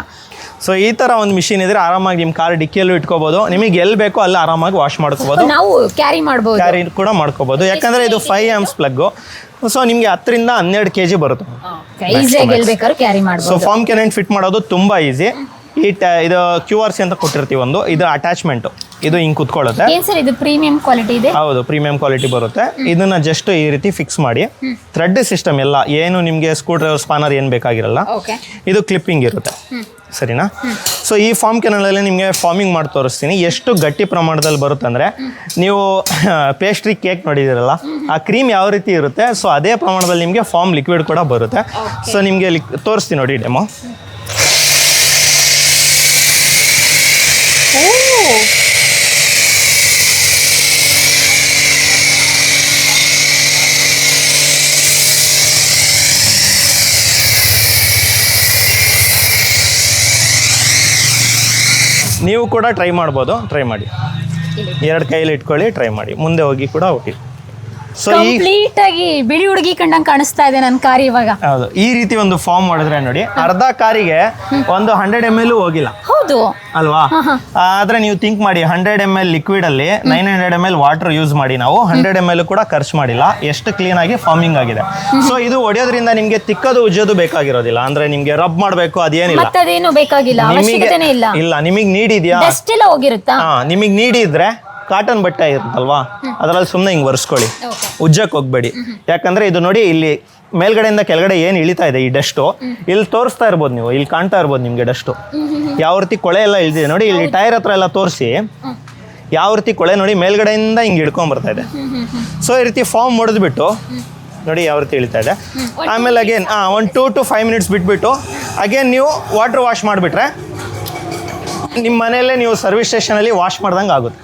ಸೊ ಈ ತರ ಒಂದು ಮಿಷಿನ್ ಇದ್ರೆ ಆರಾಮಾಗಿ ನಿಮ್ಮ ಕಾರ್ ಡಿಕ್ಕಿಯಲ್ಲೂ ಇಟ್ಕೋಬಹುದು ನಿಮಗೆ ಎಲ್ಲಿ ಬೇಕೋ ಅಲ್ಲಿ ಆರಾಮಾಗಿ ವಾಶ್ ಮಾಡ್ಕೋಬಹುದು ನಾವು ಕ್ಯಾರಿ ಮಾಡಬಹುದು ಕ್ಯಾರಿ ಕೂಡ ಮಾಡ್ಕೋಬಹುದು ಯಾಕಂದ್ರೆ ಇದು ಫೈವ್ ಆಮ್ಸ್ ಪ್ಲಗ್ ಸೊ ನಿಮಗೆ ಹತ್ತರಿಂದ ಹನ್ನೆರಡು ಕೆಜಿ ಬರುತ್ತೆ. ಸೊ ಫಾರ್ಮ್ ಕೆನೆಂಟ್ ಫಿಟ್ ಮಾಡೋದು ತುಂಬಾ ಈಸಿ ಈ ಇದು ಕ್ಯೂ ಆರ್ ಸಿ ಅಂತ ಕೊಟ್ಟಿರ್ತೀವಿ ಒಂದು. ಇದು ಅಟ್ಯಾಚ್ಮೆಂಟ್ ಇದು ಹಿಂಗೆ ಕುತ್ಕೊಳ್ಳುತ್ತೆ. ಏನ್ ಸರ್ ಇದು ಪ್ರೀಮಿಯಂ ಕ್ವಾಲಿಟಿ ಇದೆ? ಹೌದು ಪ್ರೀಮಿಯಂ ಕ್ವಾಲಿಟಿ ಬರುತ್ತೆ. ಇದನ್ನ ಜಸ್ಟ್ ಈ ರೀತಿ ಫಿಕ್ಸ್ ಮಾಡಿ. ಥ್ರೆಡ್ ಸಿಸ್ಟಮ್ ಎಲ್ಲ ಏನು ನಿಮಗೆ ಸ್ಕ್ರೂ ಡ್ರೈವರ್ ಸ್ಪಾನರ್ ಏನು ಬೇಕಾಗಿರಲ್ಲ ಓಕೆ ಇದು ಕ್ಲಿಪ್ಪಿಂಗ್ ಇರುತ್ತೆ. ಸರಿನಾ? ಸೊ ಈ ಫಾರ್ಮ್ ಕೆನಲಲ್ಲಿ ನಿಮಗೆ ಫಾರ್ಮಿಂಗ್ ಮಾಡಿ ತೋರಿಸ್ತೀನಿ. ಎಷ್ಟು ಗಟ್ಟಿ ಪ್ರಮಾಣದಲ್ಲಿ ಬರುತ್ತೆ ಅಂದರೆ ನೀವು ಪೇಸ್ಟ್ರಿ ಕೇಕ್ ನೋಡಿದಿರಲ್ಲ ಆ ಕ್ರೀಮ್ ಯಾವ ರೀತಿ ಇರುತ್ತೆ ಸೊ ಅದೇ ಪ್ರಮಾಣದಲ್ಲಿ ನಿಮಗೆ ಫಾರ್ಮ್ ಲಿಕ್ವಿಡ್ ಕೂಡ ಬರುತ್ತೆ. ಸೊ ನಿಮಗೆ ಲಿಕ್ ತೋರಿಸ್ತೀನಿ ನೋಡಿ ಡೆಮೋ ನೀವು ಕೂಡ ಟ್ರೈ ಮಾಡ್ಬೋದು. ಟ್ರೈ ಮಾಡಿ. ಎರಡು ಕೈಯಲ್ಲಿ ಇಟ್ಕೊಳ್ಳಿ ಟ್ರೈ ಮಾಡಿ. ಮುಂದೆ ಹೋಗಿ ಕೂಡ ಹೋಗಿ. ಸೊ ಈ ಕಂಪ್ಲೀಟ್ ಆಗಿ ಬಿಳಿ ಹುಡುಗಿ ಕಂಡಂಗ್ ಕಾಣಿಸ್ತಾ ಇದೆ ನನ್ನ ಕಾರ್ ಇವಾಗ. ಹೌದು ಈ ರೀತಿ ಒಂದು ಫಾರ್ಮ್ ಮಾಡಿದ್ರೆ ನೋಡಿ ಅರ್ಧ ಕಾರಿಗೆ ಒಂದು ಹಂಡ್ರೆಡ್ ಎಂ ಎಲ್ ಹೋಗಿಲ್ಲ. ಹೌದು. ಅಲ್ವಾ? ಆದ್ರೆ ನೀವು ಥಿಂಕ್ ಮಾಡಿ ಹಂಡ್ರೆಡ್ ಎಂ ಎಲ್ ಲಿಕ್ವಿಡ್ ಅಲ್ಲಿ nine hundred M L water use ಮಾಡಿ ನಾವು. ಹಂಡ್ರೆಡ್ ಎಂ ಎಲ್ ಕೂಡ ಖರ್ಚು ಮಾಡಿಲ್ಲ. ಎಷ್ಟು ಕ್ಲೀನ್ ಆಗಿ ಫಾರ್ಮಿಂಗ್ ಆಗಿದೆ. ಸೊ ಇದು ಹೊಡೆಯೋದ್ರಿಂದ ನಿಮ್ಗೆ ತಿಕ್ಕದು ಉಜ್ಜೋದು ಬೇಕಾಗಿರೋದಿಲ್ಲ. ಅಂದ್ರೆ ನಿಮ್ಗೆ ರಬ್ ಮಾಡಬೇಕು ಅದೇನಿಲ್ಲ. ಮತ್ತದೇನು ಬೇಕಾಗಿಲ್ಲ. ನಿಮಗೆ ಅವಶ್ಯಕತೆನೇ ಇಲ್ಲ. ಇಲ್ಲ ನಿಮಗೆ ನೀಡಿದ್ಯಾ? ಡಸ್ಟ್ ಎಲ್ಲ ಹೋಗಿರುತ್ತಾ? ಹಾ ನಿಮಗೆ ನೀಡಿ ಇದ್ರೆ ಕಾಟನ್ ಬಟ್ಟೆ ಇರುತ್ತಲ್ವಾ? ಅದರಲ್ಲಿ ಸುಮ್ಮನೆ ಹಿಂಗೆ ಒರೆಸ್ಕೊಳ್ಳಿ. ಉಜ್ಜಕ್ಕೆ ಹೋಗ್ಬೇಡಿ. ಯಾಕಂದ್ರೆ ಇದು ನೋಡಿ ಇಲ್ಲಿ ಮೇಲ್ಗಡೆಯಿಂದ ಕೆಳಗಡೆ ಏನು ಇಳಿತಾ ಇದೆ ಈ ಡಸ್ಟು ಇಲ್ಲಿ ತೋರಿಸ್ತಾ ಇರ್ಬೋದು ನೀವು ಇಲ್ಲಿ ಕಾಣ್ತಾ ಇರ್ಬೋದು ನಿಮಗೆ ಡಸ್ಟು ಯಾವ ರೀತಿ ಕೊಳೆ ಎಲ್ಲ ಇಳಿದಿದೆ ನೋಡಿ ಇಲ್ಲಿ ಟೈರ್ ಹತ್ರ ಎಲ್ಲ ತೋರಿಸಿ. ಯಾವ ರೀತಿ ಕೊಳೆ ನೋಡಿ ಮೇಲ್ಗಡೆಯಿಂದ ಹಿಂಗೆ ಹಿಡ್ಕೊಂಡು ಬರ್ತಾ ಇದೆ. ಸೊ ಈ ರೀತಿ ಫಾರ್ಮ್ ಹೊಡೆದ್ಬಿಟ್ಟು ನೋಡಿ ಯಾವ ರೀತಿ ಇಳಿತಾ ಇದೆ. ಆಮೇಲೆ ಅಗೇನ್ ಹಾಂ ಒಂದು ಟೂ ಟು ಫೈವ್ ಮಿನಿಟ್ಸ್ ಬಿಟ್ಬಿಟ್ಟು ಅಗೇನ್ ನೀವು ವಾಟ್ರ್ ವಾಶ್ ಮಾಡಿಬಿಟ್ರೆ ನಿಮ್ಮ ಮನೆಯಲ್ಲೇ ನೀವು ಸರ್ವಿಸ್ ಸ್ಟೇಷನಲ್ಲಿ ವಾಶ್ ಮಾಡ್ದಂಗೆ ಆಗುತ್ತೆ.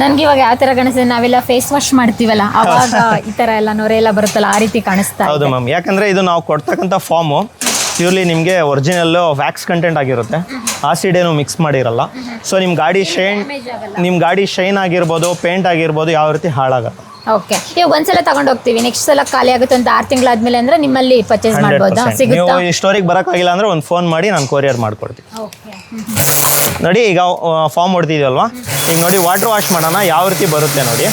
ನನ್ಗೆ ಇವಾಗ ಯಾವ ತರ ಕಾಣಿಸ್ತದೆ? ನಾವೆಲ್ಲ ಫೇಸ್ ವಾಶ್ ಮಾಡ್ತೀವಲ್ಲ ಅವಾಗ ಈ ತರ ಎಲ್ಲ ನೊರೆ ಎಲ್ಲ ಬರುತ್ತಲ್ಲ ಆ ರೀತಿ ಕಾಣಿಸ್ತಾ ಹೌದು ಮ್ಯಾಮ್. ಯಾಕಂದ್ರೆ ಇದು ನಾವು ಕೊಡ್ತಕ್ಕಂಥ ಫಾರ್ಮು ಪ್ಯೂರ್ಲಿ ನಿಮಗೆ ಒರಿಜಿನಲ್ ವ್ಯಾಕ್ಸ್ ಕಂಟೆಂಟ್ ಆಗಿರುತ್ತೆ. ಆಸಿಡ್ ಏನು ಮಿಕ್ಸ್ ಮಾಡಿರಲ್ಲ. ಸೊ ನಿಮ್ಮ ಗಾಡಿ ಶೈನ್ ನಿಮ್ಮ ಗಾಡಿ ಶೈನ್ ಆಗಿರ್ಬೋದು ಪೇಂಟ್ ಆಗಿರ್ಬೋದು ಯಾವ ರೀತಿ ಹಾಳಾಗಲ್ಲ. ಓಕೆ ನೀವು ಒಂದ್ಸಲ ತಗೊಂಡು ಹೋಗ್ತೀವಿ. ನೆಕ್ಸ್ಟ್ ಸಲ ಖಾಲಿ ಆಗುತ್ತೆ ಅಂತ ಆರು ತಿಂಗಳಾದ್ಮೇಲೆ ಅಂದ್ರೆ ನಿಮ್ಮಲ್ಲಿ ಪರ್ಚೇಸ್ ಮಾಡ್ಬೋದಾ? ಪರ್ಸೆಂಟ್ ನೀವು ಸಿಗುತ್ತಾ ಈ ಸ್ಟೋರಿಗೆ ಬರೋಕ್ಕಾಗಿಲ್ಲ ಅಂದ್ರೆ ಒಂದು ಫೋನ್ ಮಾಡಿ ನಾನು ಕೊರಿಯರ್ ಮಾಡ್ಕೊಡ್ತೀನಿ. ಓಕೆ ನೋಡಿ ಈಗ ಫಾರ್ಮ್ ಹೊಡ್ತಿದ್ವಲ್ವಾ ಈಗ ನೋಡಿ ವಾಟರ್ ವಾಶ್ ಮಾಡೋಣ ಯಾವ ರೀತಿ ಬರುತ್ತೆ ನೋಡಿ.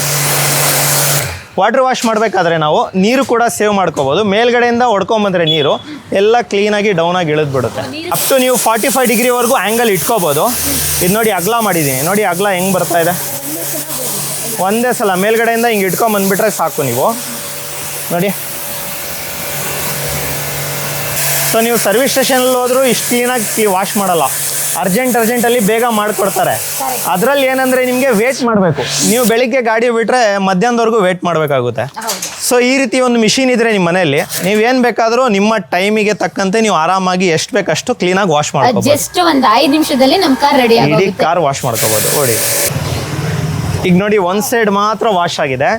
ವಾಟರ್ ವಾಶ್ ಮಾಡಬೇಕಾದ್ರೆ ನಾವು ನೀರು ಕೂಡ ಸೇವ್ ಮಾಡ್ಕೋಬೋದು. ಮೇಲ್ಗಡೆಯಿಂದ ಹೊಡ್ಕೊಂಬಂದ್ರೆ ನೀರು ಎಲ್ಲ ಕ್ಲೀನಾಗಿ ಡೌನಾಗಿ ಇಳಿದ್ಬಿಡುತ್ತೆ. ಅಪ್ ಟು ನೀವು ಫಾರ್ಟಿ ಫೈವ್ ಡಿಗ್ರಿವರೆಗೂ ಆ್ಯಂಗಲ್ ಇಟ್ಕೋಬೋದು. ಇದು ನೋಡಿ ಅಗಲ ಮಾಡಿದ್ದೀನಿ. ನೋಡಿ ಅಗಲ ಹೆಂಗೆ ಬರ್ತಾ ಇದೆ? ಒಂದೇ ಸಲ ಮೇಲ್ಗಡೆಯಿಂದ ಹಿಂಗೆ ಇಟ್ಕೊಂಬಂದ್ಬಿಟ್ರೆ ಸಾಕು ನೀವು. ನೋಡಿ. ಸೊ ನೀವು ಸರ್ವಿಸ್ ಸ್ಟೇಷನಲ್ಲಿ ಹೋದರೂ ಇಷ್ಟು ಕ್ಲೀನಾಗಿ ವಾಶ್ ಮಾಡಲ್ಲ. ಅರ್ಜೆಂಟ್ ಅರ್ಜೆಂಟಲ್ಲಿ ಬೇಗ ಮಾಡಿಕೊಡ್ತಾರೆ. ಅದರಲ್ಲಿ ಏನಂದರೆ ನಿಮಗೆ ವೇಟ್ ಮಾಡಬೇಕು. ನೀವು ಬೆಳಿಗ್ಗೆ ಗಾಡಿ ಬಿಟ್ಟರೆ ಮಧ್ಯಾಹ್ನದವರೆಗೂ ವೇಟ್ ಮಾಡಬೇಕಾಗುತ್ತೆ. ಸೊ ಈ ರೀತಿ ಒಂದು ಮಿಷಿನ್ ಇದ್ರೆ ನಿಮ್ಮ ಮನೆಯಲ್ಲಿ ನೀವೇನು ಬೇಕಾದರೂ ನಿಮ್ಮ ಟೈಮಿಗೆ ತಕ್ಕಂತೆ ನೀವು ಆರಾಮಾಗಿ ಎಷ್ಟು ಬೇಕಷ್ಟು ಕ್ಲೀನಾಗಿ ವಾಶ್ ಮಾಡ್ಕೋಬೋದು. ಜಸ್ಟ್ ಒಂದ್ ಐದು ನಿಮಿಷದಲ್ಲಿ ನಮ್ ಕಾರ್ ರೆಡಿ ಇಡೀ ಕಾರ್ ವಾಶ್ ಮಾಡ್ಕೋಬೋದು. ನೋಡಿ ಈಗ ನೋಡಿ ಒಂದು ಸೈಡ್ ಮಾತ್ರ ವಾಶ್ ಆಗಿದೆ.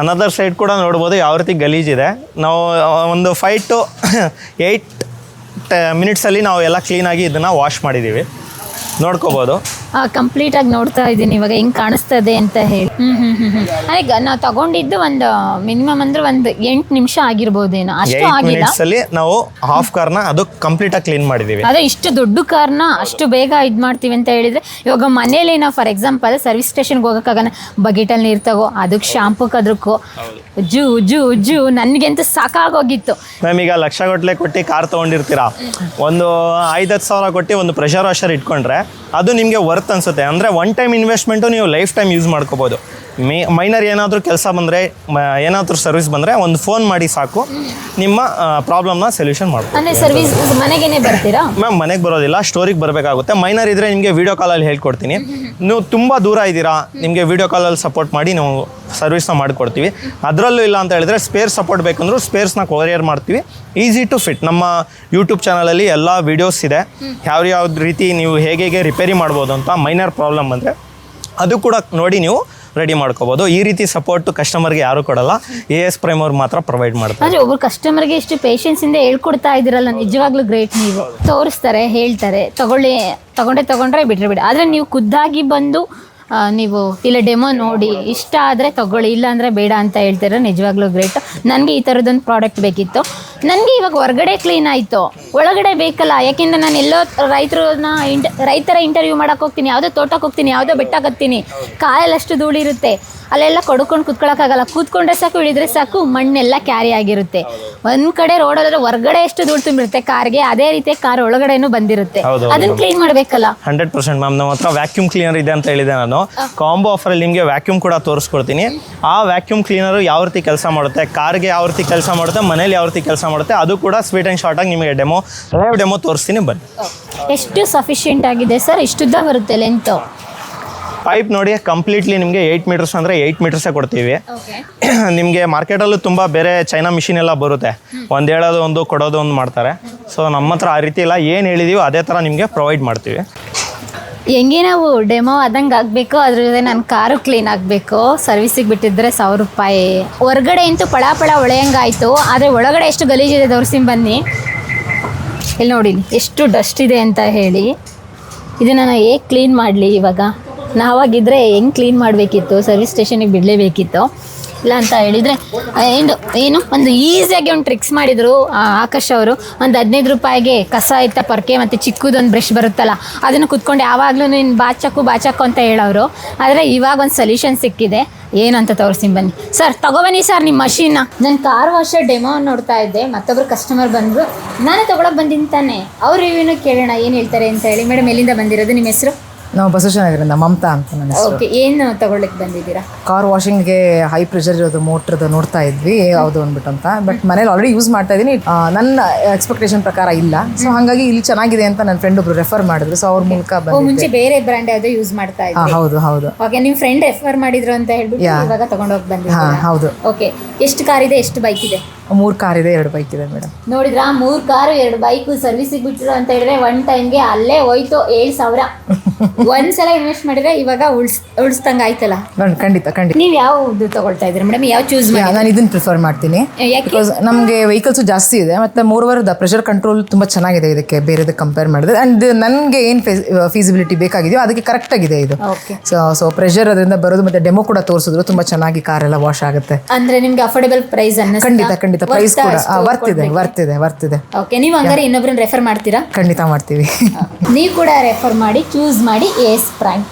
ಅನದರ್ ಸೈಡ್ ಕೂಡ ನೋಡ್ಬೋದು, ಯಾವ ರೀತಿ ಗಲೀಜಿದೆ ನಾವು ಒಂದು ಫೈವ್ ಟು ಏಯ್ಟ್ ಮಿನಿಟ್ಸಲ್ಲಿ ನಾವು ಎಲ್ಲ ಕ್ಲೀನಾಗಿ ಇದನ್ನು ವಾಶ್ ಮಾಡಿದ್ದೀವಿ ನೋಡ್ಕೋಬೋದು. ಕಂಪ್ಲೀಟ್ ಆಗಿ ನೋಡ್ತಾ ಇದ್ದೀನಿ. ಇವಾಗ ಹೆಂಗ್ ಕಾಣಿಸ್ತದೆ ಅಂತ ಹೇಳಿ. ಹ್ಮ್ ಹ್ಮ್ ಹ್ಮ್ ಹ್ಮ್. ನಾವು ತಗೊಂಡಿದ್ದು ಒಂದು ಮಿನಿಮಮ್ ಅಂದ್ರೆ ಒಂದು ಎಂಟು ನಿಮಿಷ ಆಗಿರ್ಬೋದೇನೋ. ಅಷ್ಟು ಆಗಿಲ್ಲ. ನಾವು ಹಾಫ್ ಕಾರ್ನ ಅದು ಕಂಪ್ಲೀಟ್ ಆಗಿ ಕ್ಲೀನ್ ಮಾಡಿದೀವಿ. ಅದೇ ಇಷ್ಟು ದೊಡ್ಡ ಕಾರ್ನ ಅಷ್ಟು ಬೇಗ ಇದು ಮಾಡ್ತೀವಿ ಅಂತ ಹೇಳಿದ್ರೆ ಇವಾಗ ಮನೇಲಿ ನಾವು ಫಾರ್ ಎಕ್ಸಾಂಪಲ್ ಸರ್ವಿಸ್ ಸ್ಟೇಷನ್ಗೆ ಹೋಗೋಕ್ಕಾಗಲ್ಲ ಬಕೆಟಲ್ಲಿ ನೀರು ತಗೋ ಅದಕ್ಕೆ ಶಾಂಪು ಅದಕ್ಕೂ ಜೂ ಜೂ ಜೂ ನನಗಂತೂ ಸಾಕಾಗೋಗಿತ್ತು. ಮ್ಯಾಮ್ ಈಗ ಲಕ್ಷ ಗೊಟ್ಲೆ ಕೊಟ್ಟು ಕಾರ್ ತಗೊಂಡಿರ್ತೀರಾ? ಒಂದು ಐದತ್ತು ಹತ್ತು ಸಾವಿರ ಕೊಟ್ಟು ಒಂದು ಪ್ರೆಷರ್ ವಾಷರ್ ಇಟ್ಕೊಂಡ್ರೆ ಅದು ನಿಮಗೆ ವರ್ತ್ ಅನಿಸುತ್ತೆ. ಅಂದರೆ ಒನ್ ಟೈಮ್ ಇನ್ವೆಸ್ಟ್ಮೆಂಟು ನೀವು ಲೈಫ್ ಟೈಮ್ ಯೂಸ್ ಮಾಡ್ಕೋಬೋದು. ಮೇ ಮೈನರ್ ಏನಾದರೂ ಕೆಲಸ ಬಂದರೆ ಏನಾದರೂ ಸರ್ವಿಸ್ ಬಂದರೆ ಒಂದು ಫೋನ್ ಮಾಡಿ ಸಾಕು. ನಿಮ್ಮ ಪ್ರಾಬ್ಲಮ್ನ ಸೊಲ್ಯೂಷನ್ ಮಾಡ್ಬೋದು. ಅಂದರೆ ಸರ್ವಿಸ್ ಮನೆಗೇನೆ ಬರ್ತೀರಾ? ಮ್ಯಾಮ್ ಮನೆಗೆ ಬರೋದಿಲ್ಲ ಸ್ಟೋರಿಗೆ ಬರಬೇಕಾಗುತ್ತೆ. ಮೈನರ್ ಇದ್ದರೆ ನಿಮಗೆ ವೀಡಿಯೋ ಕಾಲಲ್ಲಿ ಹೇಳ್ಕೊಡ್ತೀನಿ. ನೀವು ತುಂಬ ದೂರ ಇದ್ದೀರಾ ನಿಮಗೆ ವೀಡಿಯೋ ಕಾಲಲ್ಲಿ ಸಪೋರ್ಟ್ ಮಾಡಿ ನಾವು ಸರ್ವಿಸ್ನ ಮಾಡಿಕೊಡ್ತೀವಿ. ಅದರಲ್ಲೂ ಇಲ್ಲ ಅಂತ ಹೇಳಿದ್ರೆ ಸ್ಪೇರ್ ಸಪೋರ್ಟ್ ಬೇಕಂದ್ರೂ ಸ್ಪೇರ್ಸ್ನ ಕೊರಿಯರ್ ಮಾಡ್ತೀವಿ. ಈಸಿ ಟು ಫಿಟ್ ನಮ್ಮ ಯೂಟ್ಯೂಬ್ ಚಾನಲಲ್ಲಿ ಎಲ್ಲ ವೀಡಿಯೋಸ್ ಇದೆ. ಯಾವ ಯಾವ ರೀತಿ ನೀವು ಹೇಗೆ ಹೇಗೆ ರಿಪೇರಿ ಮಾಡ್ಬೋದು ಅಂತ ಮೈನರ್ ಪ್ರಾಬ್ಲಮ್ ಅಂದರೆ ಅದು ಕೂಡ ನೋಡಿ ನೀವು ರೆಡಿ ಮಾಡ್ಕೋಬೋದು. ಈ ರೀತಿ ಸಪೋರ್ಟ್ ಕಸ್ಟಮರ್ಗೆ ಯಾರು ಕೊಡಲ್ಲ. ಎ ಎಸ್ ಪ್ರೈಮ್ ಅವ್ರು ಮಾತ್ರ ಪ್ರೊವೈಡ್ ಮಾಡ್ತಾರೆ. ಒಬ್ರು ಕಸ್ಟಮರ್ಗೆ ಇಷ್ಟು ಪೇಷನ್ಸ್ ಇಂದ ಹೇಳ್ಕೊಡ್ತಾ ಇದ್ದೀರಲ್ಲ, ನಿಜವಾಗ್ಲೂ ಗ್ರೇಟ್ ನೀವು. ತೋರಿಸ್ತಾರೆ, ಹೇಳ್ತಾರೆ, ತಗೊಳ್ಳಿ ತಗೊಂಡೆ ತಗೊಂಡ್ರೆ ಬಿಟ್ರೆ ಬಿಡಿ ಆದ್ರೆ ನೀವು ಖುದ್ದಾಗಿ ಬಂದು ನೀವು ಇಲ್ಲ ಡೆಮೋ ನೋಡಿ, ಇಷ್ಟ ಆದರೆ ತಗೊಳ್ಳಿ ಇಲ್ಲ ಅಂದರೆ ಬೇಡ ಅಂತ ಹೇಳ್ತೀರ ನಿಜವಾಗ್ಲೂ ಗ್ರೇಟ್ ನನಗೆ ಈ ಥರದ್ದೊಂದು ಪ್ರಾಡಕ್ಟ್ ಬೇಕಿತ್ತು. ನನಗೆ ಇವಾಗ ಹೊರಗಡೆ ಕ್ಲೀನ್ ಆಯಿತು. ಒಳಗಡೆ ಬೇಕಲ್ಲ ಯಾಕೆಂದ್ರೆ ನಾನು ಎಲ್ಲೋ ರೈತರನ್ನ ಇಂಟ ರೈತರ ಇಂಟರ್ವ್ಯೂ ಮಾಡೋಕೆ ಹೋಗ್ತೀನಿ ಯಾವುದೋ ತೋಟಕ್ಕೆ ಹೋಗ್ತೀನಿ ಯಾವುದೋ ಬೆಟ್ಟಕ್ಕೆ ಹತ್ತೀನಿ ಕಾಯಲ್ಲಷ್ಟು ಅಷ್ಟು ಧೂಳಿರುತ್ತೆ. ಅಲ್ಲೆಲ್ಲ ಕೊಡ್ಕೊಂಡು ಕುತ್ಕೊಳ್ಳೋಕ್ಕಾಗಲ್ಲ ಕೂತ್ಕೊಂಡ್ರೆ ಸಾಕು ಇಳಿದ್ರೆ ಸಾಕು ಮಣ್ಣೆಲ್ಲ ಕ್ಯಾರಿ ಆಗಿರುತ್ತೆ. ಒಂದ್ ಕಡೆ ರೋಡ್ ರೋಡಲ್ಲಿ ಹೊರಗಡೆ ಎಷ್ಟು ಧೂಳು ತುಂಬಿರುತ್ತೆ ಕಾರ್ಗೆ ಅದೇ ರೀತಿ ಕಾರ್ ಒಳಗಡೆನೂ ಬಂದಿರುತ್ತೆ. ಅದನ್ನ ಕ್ಲೀನ್ ಮಾಡ್ಬೇಕಲ್ಲ. ಹಂಡ್ರೆಡ್ ಪರ್ಸೆಂಟ್ ಮ್ಯಾಮ್ ನಮ್ಮ ಹತ್ರ ವ್ಯಾಕ್ಯೂಮ್ ಕ್ಲೀನರ್ ಇದೆ ಅಂತ ಹೇಳಿದೆ ನಾನು. ಕಾಂಬೋ ಆಫರ್ ಅಲ್ಲಿ ನಿಮಗೆ ವ್ಯಾಕ್ಯೂಮ್ ಕೂಡ ತೋರಿಸ್ಕೊಡ್ತೀನಿ. ಆ ವ್ಯಾಕ್ಯೂಮ್ ಕ್ಲೀನರ್ ಯಾವ ರೀತಿ ಕೆಲಸ ಮಾಡುತ್ತೆ ಕಾರ್ಗೆ ಯಾವ ರೀತಿ ಕೆಲಸ ಮಾಡುತ್ತೆ ಮನೇಲಿ ಯಾವ ರೀತಿ ಕೆಲಸ ಮಾಡುತ್ತೆ ಅದು ಕೂಡ ಸ್ವೀಟ್ ಆ್ಯಂಡ್ ಶಾರ್ಟಾಗಿ ನಿಮಗೆ ಡೆಮೋ ಡೆಮೋ ತೋರಿಸ್ತೀನಿ ಬನ್ನಿ. ಎಷ್ಟು ಸಫಿಷಿಯೆಂಟ್ ಆಗಿದೆ ಸರ್? ಇಷ್ಟುದ್ದ ಬರುತ್ತೆ ಲೆಂತ್ ಪೈಪ್ ನೋಡಿ ಕಂಪ್ಲೀಟ್ಲಿ ನಿಮಗೆ ಏಯ್ಟ್ ಮೀಟರ್ಸ್ ಅಂದರೆ ಏಯ್ಟ್ ಮೀಟರ್ಸೇ ಕೊಡ್ತೀವಿ. ನಿಮಗೆ ಮಾರ್ಕೆಟಲ್ಲೂ ತುಂಬ ಬೇರೆ ಚೈನಾ ಮಿಷಿನ್ ಎಲ್ಲ ಬರುತ್ತೆ. ಒಂದು ಹೇಳೋದು ಒಂದು ಕೊಡೋದು ಒಂದು ಮಾಡ್ತಾರೆ. ಸೊ ನಮ್ಮ ಹತ್ರ ಆ ರೀತಿ ಇಲ್ಲ. ಏನು ಹೇಳಿದೀವೋ ಅದೇ ಥರ ನಿಮಗೆ ಪ್ರೊವೈಡ್ ಮಾಡ್ತೀವಿ. ಹೆಂಗೆ ನಾವು ಡೆಮೋ ಆದಂಗೆ ಆಗಬೇಕು ಅದ್ರ ಜೊತೆ ನನ್ನ ಕಾರು ಕ್ಲೀನ್ ಆಗಬೇಕು. ಸರ್ವಿಸಿಗೆ ಬಿಟ್ಟಿದ್ರೆ ಸಾವಿರ ರೂಪಾಯಿ. ಹೊರಗಡೆ ಅಂತೂ ಪಳ ಪಳ ಒಳೆಯಂಗಾಯಿತು ಆದರೆ ಒಳಗಡೆ ಎಷ್ಟು ಗಲೀಜಿದೆ ತೋರಿಸಿ ಬನ್ನಿ. ಇಲ್ಲಿ ನೋಡಿ ಎಷ್ಟು ಡಸ್ಟ್ ಇದೆ ಅಂತ ಹೇಳಿ. ಇದನ್ನು ನಾನು ಹೇಗೆ ಕ್ಲೀನ್ ಮಾಡಲಿ ಇವಾಗ? ನಾವಾಗಿದ್ದರೆ ಹೆಂಗೆ ಕ್ಲೀನ್ ಮಾಡಬೇಕಿತ್ತು ಸರ್ವಿಸ್ ಸ್ಟೇಷನಿಗೆ ಬಿಡಲೇಬೇಕಿತ್ತು? ಇಲ್ಲ ಅಂತ ಹೇಳಿದರೆ ಏನು ಏನು, ಒಂದು ಈಸಿಯಾಗಿ ಒಂದು ಟ್ರಿಕ್ಸ್ ಮಾಡಿದರು ಆಕಾಶ್ ಅವರು. ಒಂದು ಹದಿನೈದು ರೂಪಾಯಿಗೆ ಕಸ ಇತ್ತ ಪರ್ಕೆ ಮತ್ತು ಚಿಕ್ಕದೊಂದು ಬ್ರಷ್ ಬರುತ್ತಲ್ಲ, ಅದನ್ನು ಕುತ್ಕೊಂಡು. ಯಾವಾಗಲೂ ನೀನು ಬಾಚಕ್ಕು ಬಾಚಕ್ಕು ಅಂತ ಹೇಳೋರು ಆದರೆ ಇವಾಗ ಒಂದು ಸೊಲ್ಯೂಷನ್ ಸಿಕ್ಕಿದೆ. ಏನಂತ ತೋರಿಸ್ತೀನಿ ಬನ್ನಿ. ಸರ್ ತೊಗೊಬನ್ನಿ ಸರ್ ನಿಮ್ಮ ಮಷೀನ್ನ ನಾನು ಕಾರ್ ವಾಶರ್ ಡೆಮೋ ನೋಡ್ತಾ ಇದ್ದೆ. ಮತ್ತೊಬ್ಬರು ಕಸ್ಟಮರ್ ಬಂದರು. ನಾನೇ ತೊಗೊಳಕ್ಕೆ ಬಂದಿನಿ ತಾನೆ. ಅವ್ರು ಏನು ಕೇಳೋಣ, ಏನು ಹೇಳ್ತಾರೆ ಅಂತ ಹೇಳಿ. ಮೇಡಮ್ ಎಲ್ಲಿಂದ ಬಂದಿರೋದು? ನಿಮ್ಮ ಹೆಸರು? ನಾವು ನಗರದಿಂದ ಮಮತಾ ಅಂತ ನನ್ನ ಹೆಸರು. ಓಕೆ ಏನು ತಗೊಳ್ಳಿಕ್ ಬಂದಿದ್ದೀರಾ? ಕಾರ್ ವಾಷಿಂಗ್ಗೆ ಹೈ ಪ್ರೆಷರ್ ಇರೋದು ಮೋಟ್ರದ್ದು ನೋಡ್ತಾ ಇದ್ವಿ ಯಾವುದು ಅಂದ್ಬಿಟ್ಟು ಅಂತ. ಬಟ್ ಮನೇಲಿ ಆಲ್ರೆಡಿ ಯೂಸ್ ಮಾಡ್ತಾ ಇದ್ದೀನಿ. ನನ್ನ ಎಕ್ಸ್ಪೆಕ್ಟೇಷನ್ ಪ್ರಕಾರ ಇಲ್ಲ. ಸೊ ಹಾಗಾಗಿ ಇಲ್ಲಿ ಚೆನ್ನಾಗಿದೆ ಅಂತ ನನ್ನ ಫ್ರೆಂಡ್ ಒಬ್ರು ರೆಫರ್ ಮಾಡಿದ್ರು. ಸೊ ಅವ್ರ ಮೂಲಕ ಓ ಬಂದಿದ್ದೆ. ಮುಂಚೆ ಬೇರೆ ಬ್ರ್ಯಾಂಡ್ ಅದೇ ಯೂಸ್ ಮಾಡ್ತಾ ಹಾ ಇದ್ರಿ. ಹೌದು ಹೌದು. ಓಕೆ ನಿಮ್ಮ ಫ್ರೆಂಡ್ ರೆಫರ್ ಮಾಡಿದ್ರು ಅಂತ ಹೇಳ್ಬಿಟ್ಟು. ಇವಾಗ ತಗೊಂಡೋಗಿ ಹಾ ಬಂದಿದ್ದೀರಾ ಹೌದು. ಓಕೆ ಎಷ್ಟು ಕಾರ್ ಇದೆ ಎಷ್ಟು ಬೈಕ್ ಇದೆ? ಮೂರು ಕಾರ್ ಇದೆ ಎರಡು ಬೈಕ್ ಇದೆ ಮೇಡಮ್. ನೋಡಿದ್ರ? ಮೂರು ಕಾರು ಎರಡು ಬೈಕ್ ಸರ್ವಿಸಿಗೆ ಬಿಟ್ಟಿರು ಅಂತ ಹೇಳಿದ್ರೆ ಒನ್ ಟೈಮ್ಗೆ ಅಲ್ಲೇ ಹೋಯ್ತು ಏಳು ಸಾವಿರ. ಒಂದ್ಸಲ ಇನ್ವೆಸ್ಟ್ ಮಾಡಿದ್ರೆ ಇವಾಗ ಉಳ್ಸ್ ಉಳಿಸ್ದಂಗ ಆಯ್ತಲ್ಲ? ಖಂಡಿತ ಖಂಡಿತ. ನೀವು ಯಾವ್ದು ತಗೊಳ್ತಾ ಇದ್ರಿ ಮೇಡಮ್? ಯಾವ ಚೂಸ್ ಮಾಡಿ ನಾನು ಇದನ್ನ ಪ್ರಿಫರ್ ಮಾಡ್ತೀನಿ. ಯಾಕೆ? ಬಿಕಾಸ್ ನಮಗೆ ವೆಹಿಕಲ್ಸು ಜಾಸ್ತಿ ಇದೆ ಮತ್ತೆ ಮೂರುವರೆ ದ ಪ್ರೆಷರ್ ಕಂಟ್ರೋಲ್ ತುಂಬಾ ಚೆನ್ನಾಗಿದೆ ಇದಕ್ಕೆ ಬೇರೆದಕ್ಕೆ ಕಂಪೇರ್ ಮಾಡಿದ್ರೆ. ಅಂಡ್ ನನಗೆ ಏನು ಫೀಸಿಬಿಲಿಟಿ ಬೇಕಾಗಿದೆಯೋ ಅದಕ್ಕೆ ಕರೆಕ್ಟಾಗಿದೆ ಇದು. ಓಕೆ ಸೊ ಸೊ ಪ್ರೆಷರ್ ಅದರಿಂದ ಬರೋದು ಮತ್ತೆ ಡೆಮೋ ಕೂಡ ತೋರಿಸಿದ್ರು ತುಂಬಾ ಚೆನ್ನಾಗಿ ಕಾರ್ ಎಲ್ಲ ವಾಶ್ ಆಗುತ್ತೆ. ಅಂದ್ರೆ ನಿಮ್ಗೆ ಅಫೋರ್ಡೆಬಲ್ ಪ್ರೈಸ್ ಅನ್ನ ಖಂಡಿತ ಖಂಡಿತ. ಪ್ರೈಸ್ ಕೂಡ. ಬರ್ತಿದೆ ಬರ್ತಿದೆ ಬರ್ತಿದೆ ಓಕೆ ನೀವು ಹಂಗಾರೆ ಇನ್ನೊಬ್ರನ್ನ ರೆಫರ್ ಮಾಡ್ತೀರಾ? ಖಂಡಿತ ಮಾಡ್ತೀವಿ. ನೀವು ಕೂಡ ರೆಫರ್ ಮಾಡಿ ಚೂಸ್ ಮಾಡಿ ಎಸ್ ಪ್ರೈಮ್